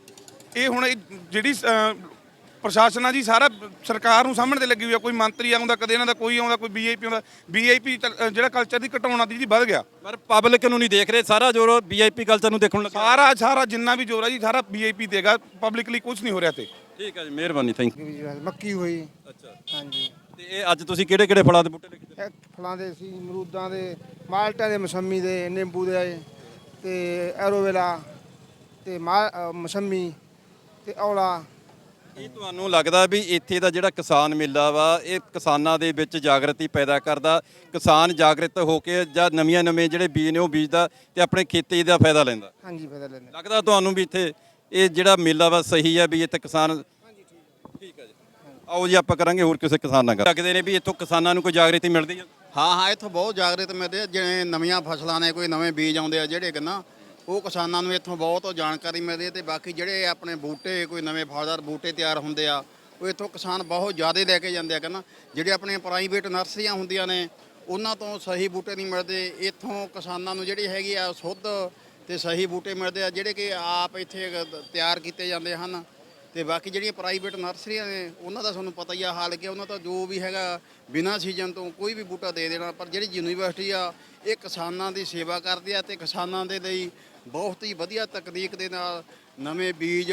ਇਹ ਹੁਣ ਇਹ ਜਿਹੜੀ ਪ੍ਰਸ਼ਾਸਨ ਆ ਜੀ ਸਾਰਾ ਸਰਕਾਰ ਨੂੰ ਸਾਹਮਣੇ ਤੇ ਲੱਗੀ ਹੋਈ ਆ ਕੋਈ ਮੰਤਰੀ ਆਉਂਦਾ ਕਦੇ ਇਹਨਾਂ ਦਾ ਕੋਈ ਆਉਂਦਾ ਕੋਈ ਵੀਆਈਪੀ ਆਉਂਦਾ ਵੀਆਈਪੀ ਜਿਹੜਾ ਕਲਚਰ ਦੀ ਘਟਾਉਣਾ ਦੀ ਜੀ ਵੱਧ ਗਿਆ। ਪਰ ਪਬਲਿਕ ਨੂੰ ਨਹੀਂ ਦੇਖ ਰਹੇ ਸਾਰਾ ਜੋਰ ਵੀਆਈਪੀ ਕਲਚਰ ਨੂੰ ਦੇਖਣ ਲੱਗਾ। ਸਾਰਾ ਸਾਰਾ ਜਿੰਨਾ ਵੀ ਜੋਰ ਆ ਜੀ ਸਾਰਾ ਵੀਆਈਪੀ ਦੇਗਾ ਪਬਲਿਕਲੀ ਕੁਝ ਨਹੀਂ ਹੋ ਰਿਹਾ ਤੇ ਠੀਕ ਹੈ ਜੀ ਮਿਹਰਬਾਨੀ ਥੈਂਕ ਯੂ ਮੱਕੀ ਹੋਈ। ਅੱਛਾ। ਹਾਂਜੀ। ਤੇ ਇਹ ਅੱਜ ਤੁਸੀਂ ਕਿਹੜੇ ਕਿਹੜੇ ਫਲਾਂ ਦੇ ਬੂਟੇ ਲੈ ਕੇ ਚੱਲੇ? ਇਹ ਫਲਾਂ ਦੇ ਸੀ ਅਮਰੂਦਾਂ ਦੇ ਮਾਲਟਾ ਦੇ ਮੌਸਮੀ ਦੇ ਨਿੰਬੂ ਦੇ ਤੇ ਐਰੋਵੇਲਾ ਤੇ ਮੌਸਮੀ ਤੇ ਔਲਾ ਕੀ ਤੁਹਾਨੂੰ ਲੱਗਦਾ ਵੀ ਇੱਥੇ ਦਾ ਜਿਹੜਾ ਕਿਸਾਨ ਮੇਲਾ ਵਾ ਇਹ ਕਿਸਾਨਾਂ ਦੇ ਵਿੱਚ ਜਾਗਰਤੀ ਪੈਦਾ ਕਰਦਾ ਕਿਸਾਨ ਜਾਗਰਤ ਹੋ ਕੇ ਜਾਂ ਨਵੀਆਂ ਨਵੇਂ ਜਿਹੜੇ ਬੀਜ ਨੇ ਉਹ ਬੀਜਦਾ ਤੇ ਆਪਣੇ ਖੇਤੀ ਦਾ ਫਾਇਦਾ ਲੈਂਦਾ। ਹਾਂਜੀ ਪਤਾ ਲੈਂਦੇ। ਲੱਗਦਾ ਤੁਹਾਨੂੰ ਵੀ ਇੱਥੇ ਇਹ ਜਿਹੜਾ ਮੇਲਾ ਵਾ ਸਹੀ ਹੈ ਵੀ ਇੱਥੇ ਕਿਸਾਨ ਠੀਕ ਹੈ ਜੀ। ਆਓ ਜੀ ਆਪਾਂ ਕਰਾਂਗੇ ਹੋਰ ਕਿਸੇ ਕਿਸਾਨ ਨਾਲ ਗੱਲ। ਲੱਗਦੇ ਨੇ ਵੀ ਇੱਥੋਂ ਕਿਸਾਨਾਂ ਨੂੰ ਕੋਈ ਜਾਗਰਤੀ ਮਿਲਦੀ ਹੈ ਹਾਂ ਹਾਂ ਇੱਥੋਂ ਬਹੁਤ ਜਾਗਰਤ ਮਿਲਦੇ ਆ ਜਿਵੇਂ ਨਵੀਆਂ ਫਸਲਾਂ ਨੇ ਕੋਈ ਨਵੇਂ ਬੀਜ ਆਉਂਦੇ ਆ ਜਿਹੜੇ ਕਿ ਨਾ ਉਹ ਕਿਸਾਨਾਂ ਨੂੰ ਇੱਥੋਂ ਬਹੁਤ ਜਾਣਕਾਰੀ ਮਿਲਦੀ ਹੈ ਤੇ ਬਾਕੀ ਜਿਹੜੇ ਆਪਣੇ ਬੂਟੇ, ਕੋਈ ਨਵੇਂ ਫਲਦਾਰ ਬੂਟੇ ਤਿਆਰ ਹੁੰਦੇ ਆ, ਉਹ ਇੱਥੋਂ ਕਿਸਾਨ ਬਹੁਤ ਜ਼ਿਆਦਾ ਲੈ ਕੇ ਜਾਂਦੇ ਆ ਕਹਿੰਦਾ। ਜਿਹੜੇ ਆਪਣੇ ਪ੍ਰਾਈਵੇਟ ਨਰਸਰੀਆਂ ਹੁੰਦੀਆਂ ਨੇ, ਉਹਨਾਂ ਤੋਂ ਸਹੀ ਬੂਟੇ ਨਹੀਂ ਮਿਲਦੇ। ਇੱਥੋਂ ਕਿਸਾਨਾਂ ਨੂੰ ਜਿਹੜੀ ਹੈਗੀ ਆ ਸ਼ੁੱਧ ਤੇ ਸਹੀ ਬੂਟੇ ਮਿਲਦੇ ਆ, ਜਿਹੜੇ ਕਿ ਆਪ ਇੱਥੇ ਤਿਆਰ ਕੀਤੇ ਜਾਂਦੇ ਹਨ। ਤੇ ਬਾਕੀ ਜਿਹੜੀਆਂ ਪ੍ਰਾਈਵੇਟ ਨਰਸਰੀਆਂ ਨੇ ਉਹਨਾਂ ਦਾ ਤੁਹਾਨੂੰ ਪਤਾ ਹੀ ਆ ਹਾਲ ਕਿ ਉਹਨਾਂ ਦਾ ਜੋ ਵੀ ਹੈਗਾ ਬਿਨਾਂ ਸੀਜ਼ਨ ਤੋਂ ਕੋਈ ਵੀ ਬੂਟਾ ਦੇ ਦੇਣਾ ਪਰ ਜਿਹੜੀ ਯੂਨੀਵਰਸਿਟੀ ਆ ਇਹ ਕਿਸਾਨਾਂ ਦੀ ਸੇਵਾ ਕਰਦੀ ਆ ਤੇ ਕਿਸਾਨਾਂ ਦੇ ਲਈ ਬਹੁਤ ਹੀ ਵਧੀਆ ਤਕਨੀਕ ਦੇ ਨਾਲ ਨਵੇਂ ਬੀਜ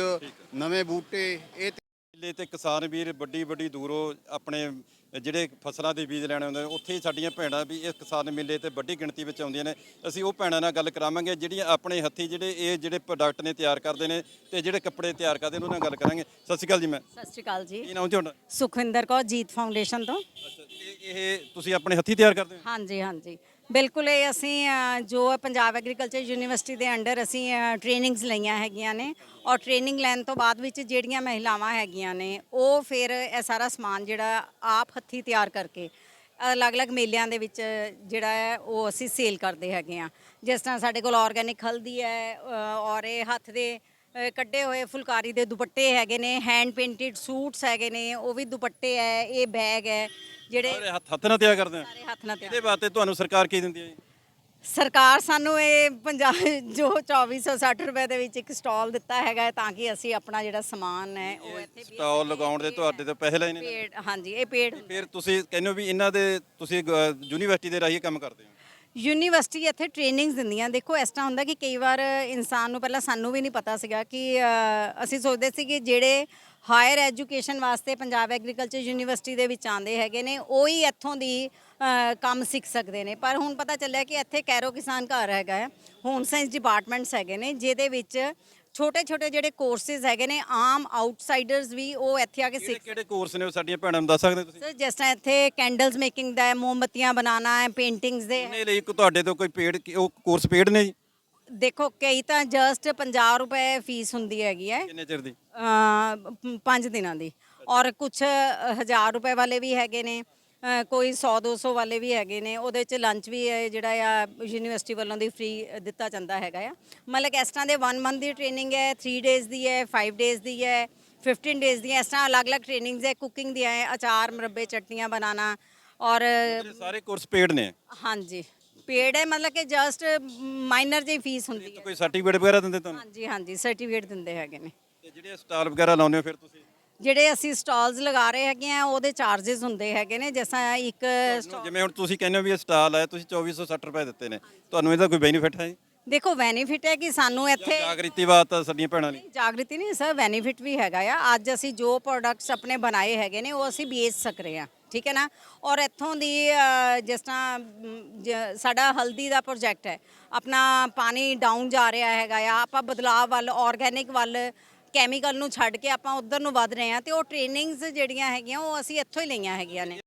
ਨਵੇਂ ਬੂਟੇ ਇਹ ਮੇਲੇ ਤੇ ਕਿਸਾਨ ਵੀਰ ਵੱਡੀ ਵੱਡੀ ਦੂਰੋਂ ਆਪਣੇ ਜਿਹੜੇ ਫਸਲਾਂ ਦੇ ਬੀਜ ਲੈਣੇ ਹੁੰਦੇ ਨੇ ਉੱਥੇ ਹੀ ਸਾਡੀਆਂ ਭੈਣਾਂ ਵੀ ਇਸ ਕਿਸਾਨ ਮੇਲੇ ਤੇ ਵੱਡੀ ਗਿਣਤੀ ਵਿੱਚ ਆਉਂਦੀਆਂ ਨੇ। ਅਸੀਂ ਉਹ ਭੈਣਾਂ ਨਾਲ ਗੱਲ ਕਰਾਵਾਂਗੇ ਜਿਹੜੀਆਂ ਆਪਣੇ ਹੱਥੀ ਜਿਹੜੇ ਇਹ ਜਿਹੜੇ ਪ੍ਰੋਡਕਟ ਨੇ ਤਿਆਰ ਕਰਦੇ ਨੇ ਤੇ ਜਿਹੜੇ ਕੱਪੜੇ ਤਿਆਰ ਕਰਦੇ ਨੇ ਉਹਨਾਂ ਨਾਲ ਗੱਲ ਕਰਾਂਗੇ। ਸਤਿ ਸ਼੍ਰੀ ਅਕਾਲ ਜੀ ਮੈਂ। ਸਤਿ ਸ਼੍ਰੀ ਅਕਾਲ ਜੀ। ਕੀ ਨਾਮ ਤੁਹਾਡਾ? ਸੁਖਵਿੰਦਰ ਕੌਰ ਜੀਤ ਫਾਊਂਡੇਸ਼ਨ ਤੋਂ। ਅੱਛਾ ਇਹ ਤੁਸੀਂ ਆਪਣੇ ਹੱਥੀ ਤਿਆਰ ਕਰਦੇ ਹੋ? ਹਾਂਜੀ ਹਾਂਜੀ। ਬਿਲਕੁਲ ਇਹ ਅਸੀਂ ਅ, ਜੋ ਪੰਜਾਬ ਐਗਰੀਕਲਚਰ ਯੂਨੀਵਰਸਿਟੀ ਦੇ ਅੰਡਰ ਅਸੀਂ ਟ੍ਰੇਨਿੰਗਸ ਲਈਆਂ ਹੈਗੀਆਂ ਨੇ ਔਰ ਟ੍ਰੇਨਿੰਗ ਲੈਣ ਤੋਂ ਬਾਅਦ ਵਿੱਚ ਜਿਹੜੀਆਂ ਮਹਿਲਾਵਾਂ ਹੈਗੀਆਂ ਨੇ ਉਹ ਫਿਰ ਇਹ ਸਾਰਾ ਸਮਾਨ ਜਿਹੜਾ ਆਪ ਹੱਥੀ ਤਿਆਰ ਕਰਕੇ ਅਲੱਗ-ਅਲੱਗ ਮੇਲਿਆਂ ਦੇ ਵਿੱਚ ਜਿਹੜਾ ਹੈ ਉਹ ਅਸੀਂ ਸੇਲ ਕਰਦੇ ਹੈਗੇ ਆ ਜਿਸ ਤਰ੍ਹਾਂ ਸਾਡੇ ਕੋਲ ਆਰਗੈਨਿਕ ਹਲਦੀ ਹੈ ਅ, ਔਰ ਇਹ ਹੱਥ ਦੇ ਅ, ਕੱਢੇ ਹੋਏ ਫੁਲਕਾਰੀ ਦੇ ਦੁਪੱਟੇ ਹੈਗੇ ਨੇ ਹੈਂਡ ਪੇਂਟਡ ਸੂਟਸ ਹੈਗੇ ਨੇ ਉਹ ਵੀ ਦੁਪੱਟੇ ਹੈ ਇਹ ਬੈਗ ਹੈ ਜਿਹੜੇ ਸਾਰੇ ਹੱਥ ਹੱਥ ਨਾਲ ਤਿਆਰ ਕਰਦੇ ਆ? ਸਾਰੇ ਹੱਥ ਨਾਲ ਤਿਆਰ ਇਹਦੇ ਵਾਸਤੇ? ਤੁਹਾਨੂੰ ਸਰਕਾਰ ਕੀ ਦਿੰਦੀ ਹੈ ਜੀ? ਸਰਕਾਰ ਸਾਨੂੰ ਇਹ ਪੰਜਾਬ ਜੋ 2460 ਰੁਪਏ ਦੇ ਵਿੱਚ ਇੱਕ ਸਟਾਲ ਦਿੱਤਾ ਹੈਗਾ ਹੈ ਤਾਂ ਕਿ ਅਸੀਂ ਆਪਣਾ ਜਿਹੜਾ ਸਮਾਨ ਹੈ ਉਹ ਇੱਥੇ ਵੇਚ ਸਟਾਲ ਲਗਾਉਣ ਦੇ ਤੁਹਾਡੇ ਤੋਂ ਪੈਸੇ ਲੈਣੇ ਨੇ? ਪੇੜ ਹਾਂਜੀ ਇਹ ਪੇੜ ਫਿਰ ਤੁਸੀਂ ਕਹਿੰਦੇ ਹੋ ਵੀ ਇਹਨਾਂ ਦੇ ਤੁਸੀਂ ਗ- ਯੂਨੀਵਰਸਿਟੀ ਦੇ ਰਾਹੀਂ ਕੰਮ ਕਰਦੇ ਹੋ? ਯੂਨੀਵਰਸਿਟੀ ਇੱਥੇ ਟ੍ਰੇਨਿੰਗਸ ਦਿੰਦੀਆਂ। ਦੇਖੋ ਇਸ ਤਰ੍ਹਾਂ ਹੁੰਦਾ ਕਿ ਕਈ ਵਾਰ ਇਨਸਾਨ ਨੂੰ ਪਹਿਲਾਂ ਸਾਨੂੰ ਵੀ ਨਹੀਂ ਪਤਾ ਸੀਗਾ ਕਿ ਅ, ਅਸੀਂ ਸੋਚਦੇ ਸੀ ਕਿ ਜਿਹੜੇ ਹਾਇਰ ਐਜੂਕੇਸ਼ਨ ਵਾਸਤੇ ਪੰਜਾਬ ਐਗਰੀਕਲਚਰ ਯੂਨੀਵਰਸਿਟੀ ਦੇ ਵਿੱਚ ਆਉਂਦੇ ਹੈਗੇ ਨੇ ਉਹ ਹੀ ਇੱਥੋਂ ਦੀ ਕੰਮ ਸਿੱਖ ਸਕਦੇ ਨੇ। ਪਰ ਹੁਣ ਪਤਾ ਚੱਲਿਆ ਕਿ ਇੱਥੇ ਕੈਰੋ ਕਿਸਾਨ ਘਰ ਹੈਗਾ ਹੈ ਹੋਮ ਸਾਇੰਸ ਡਿਪਾਰਟਮੈਂਟਸ ਹੈਗੇ ਨੇ ਜਿਹਦੇ ਵਿੱਚ ਛੋਟੇ ਛੋਟੇ ਜਿਹੜੇ ਕੋਰਸਿਸ ਹੈਗੇ ਨੇ ਆਮ ਆਊਟਸਾਈਡਰਸ ਵੀ ਉਹ ਇੱਥੇ ਆ ਕੇ ਸਿੱਖ ਕਿਹੜੇ ਕੋਰਸ ਨੇ ਉਹ ਸਾਡੀਆਂ ਭੈਣਾਂ ਨੂੰ ਦੱਸ ਸਕਦੇ ਤੁਸੀਂ? ਸਰ ਜਿਸ ਤਰ੍ਹਾਂ ਇੱਥੇ ਕੈਂਡਲਸ ਮੇਕਿੰਗ ਦਾ ਹੈ ਮੋਮਬੱਤੀਆਂ ਬਣਾਉਣਾ ਹੈ ਪੇਂਟਿੰਗਸ ਦੇ ਉਹਨੇ ਲਈ ਕੋਈ ਤੁਹਾਡੇ ਤੋਂ ਕੋਈ ਪੇਡ ਉਹ ਕੋਰਸ ਪੇਡ ਨੇ ਜੀ? ਦੇਖੋ ਕਈ ਤਾਂ ਜਸਟ 50 ਰੁਪਏ ਫੀਸ ਹੁੰਦੀ ਹੈਗੀ ਹੈ। ਕਿੰਨੇ ਚਿਰ ਦੀ? ਅ, ਪ- ਪੰਜ ਦਿਨਾਂ ਦੀ। ਔਰ ਕੁਝ 1000 ਰੁਪਏ ਵਾਲੇ ਵੀ ਹੈਗੇ ਨੇ ਅ, ਕੋਈ 100 200 ਵਾਲੇ ਵੀ ਹੈਗੇ ਨੇ। ਉਹਦੇ ਚ ਲੰਚ ਵੀ ਹੈ ਜਿਹੜਾ ਆ ਯੂਨੀਵਰਸਿਟੀ ਵੱਲੋਂ ਦੀ ਫ੍ਰੀ ਦਿੱਤਾ ਜਾਂਦਾ ਹੈਗਾ ਆ। ਮਤਲਬ ਇਸ ਤਰ੍ਹਾਂ ਦੇ 1 ਮੰਥ ਦੀ ਟ੍ਰੇਨਿੰਗ ਹੈ 3 ਡੇਜ਼ ਦੀ ਹੈ 5 ਡੇਜ਼ ਦੀ ਹੈ 15 ਡੇਜ਼ ਦੀ ਹੈ। ਇਸ ਤਰ੍ਹਾਂ ਅਲੱਗ-ਅਲੱਗ ਟ੍ਰੇਨਿੰਗਸ ਹੈ ਕੁਕਿੰਗ ਦੀਆਂ ਹੈ ਅਚਾਰ ਮੁਰੱਬੇ ਚਟਨੀਆਂ ਬਣਾਉਣਾ ਔਰ ਸਾਰੇ ਕੋਰਸ ਪੇਡ ਨੇ। ਹਾਂਜੀ। ਪੇਡ ਹੈ ਮਤਲਬ ਕਿ ਜਸਟ ਮਾਈਨਰ ਜਿਹੀ ਫੀਸ ਹੁੰਦੀ ਹੈ। ਕੋਈ ਸਰਟੀਫਿਕੇਟ ਵਗੈਰਾ ਦਿੰਦੇ ਤੁਹਾਨੂੰ? ਹਾਂਜੀ ਹਾਂਜੀ ਸਰਟੀਫਿਕੇਟ ਦਿੰਦੇ ਹੈਗੇ ਨੇ। ਤੇ ਜਿਹੜੇ ਸਟਾਲ ਵਗੈਰਾ ਲਾਉਂਦੇ ਹੋ ਫਿਰ ਤੁਸੀਂ? ਜਿਹੜੇ ਅਸੀਂ ਸਟਾਲਸ ਲਗਾ ਰਹੇ ਹੈਗੇ ਆ ਉਹਦੇ ਚਾਰजेस ਹੁੰਦੇ ਹੈਗੇ ਨੇ ਜਿਸ ਤਰ੍ਹਾਂ ਇੱਕ stall- ਜਿਵੇਂ ਹੁਣ ਤੁਸੀਂ ਕਹਿੰਦੇ ਹੋ ਵੀ ਇਹ ਸਟਾਲ ਹੈ ਤੁਸੀਂ 2460 ਰੁਪਏ ਦਿੱਤੇ ਨੇ। ਤੁਹਾਨੂੰ ਇਹਦਾ ਕੋਈ ਬੈਨੀਫਿਟ ਹੈ ਦੇਖੋ ਬੈਨੀਫਿਟ ਹੈ ਕਿ ਸਾਨੂੰ ਇੱਥੇ ਜਾਗ੍ਰਿਤੀ ਵਾਸਤੇ ਸਾਡੀਆਂ ਭੈਣਾਂ ਲਈ? ਜਾਗ੍ਰਿਤੀ ਨਹੀਂ ਸਰ ਬੈਨੀਫਿਟ ਵੀ ਹੈਗਾ ਆ। ਅੱਜ ਅਸੀਂ ਜੋ ਪ੍ਰੋਡਕਟਸ ਆਪਣੇ ਬਣਾਏ ਹੈਗੇ ਨੇ ਉਹ ਅਸੀਂ ਵੇਚ ਸਕ ਰਹੇ ਹਾਂ। ਠੀਕ ਹੈ ਨਾ? ਔਰ ਇੱਥੋਂ ਦੀ ਜਿਸ ਤਰ੍ਹਾਂ ਜ- ਸਾਡਾ ਹਲਦੀ ਦਾ ਪ੍ਰੋਜੈਕਟ ਹੈ। ਆਪਣਾ ਪਾਣੀ ਡਾਊਨ ਜਾ ਰਿਹਾ ਹੈਗਾ ਆ। ਆਪਾਂ ਬਦਲਾਅ ਵੱਲ ਆਰਗੈਨਿਕ ਵੱਲ ਕੈਮੀਕਲ ਨੂੰ ਛੱਡ ਕੇ ਆਪਾਂ ਉਧਰ ਨੂੰ ਵਧ ਰਹੇ ਹਾਂ ਤੇ ਉਹ ਟ੍ਰੇਨਿੰਗਸ ਜਿਹੜੀਆਂ ਹੈਗੀਆਂ, ਉਹ ਅਸੀਂ ਇੱਥੋਂ ਹੀ ਲਈਆਂ ਹੈਗੀਆਂ ਨੇ।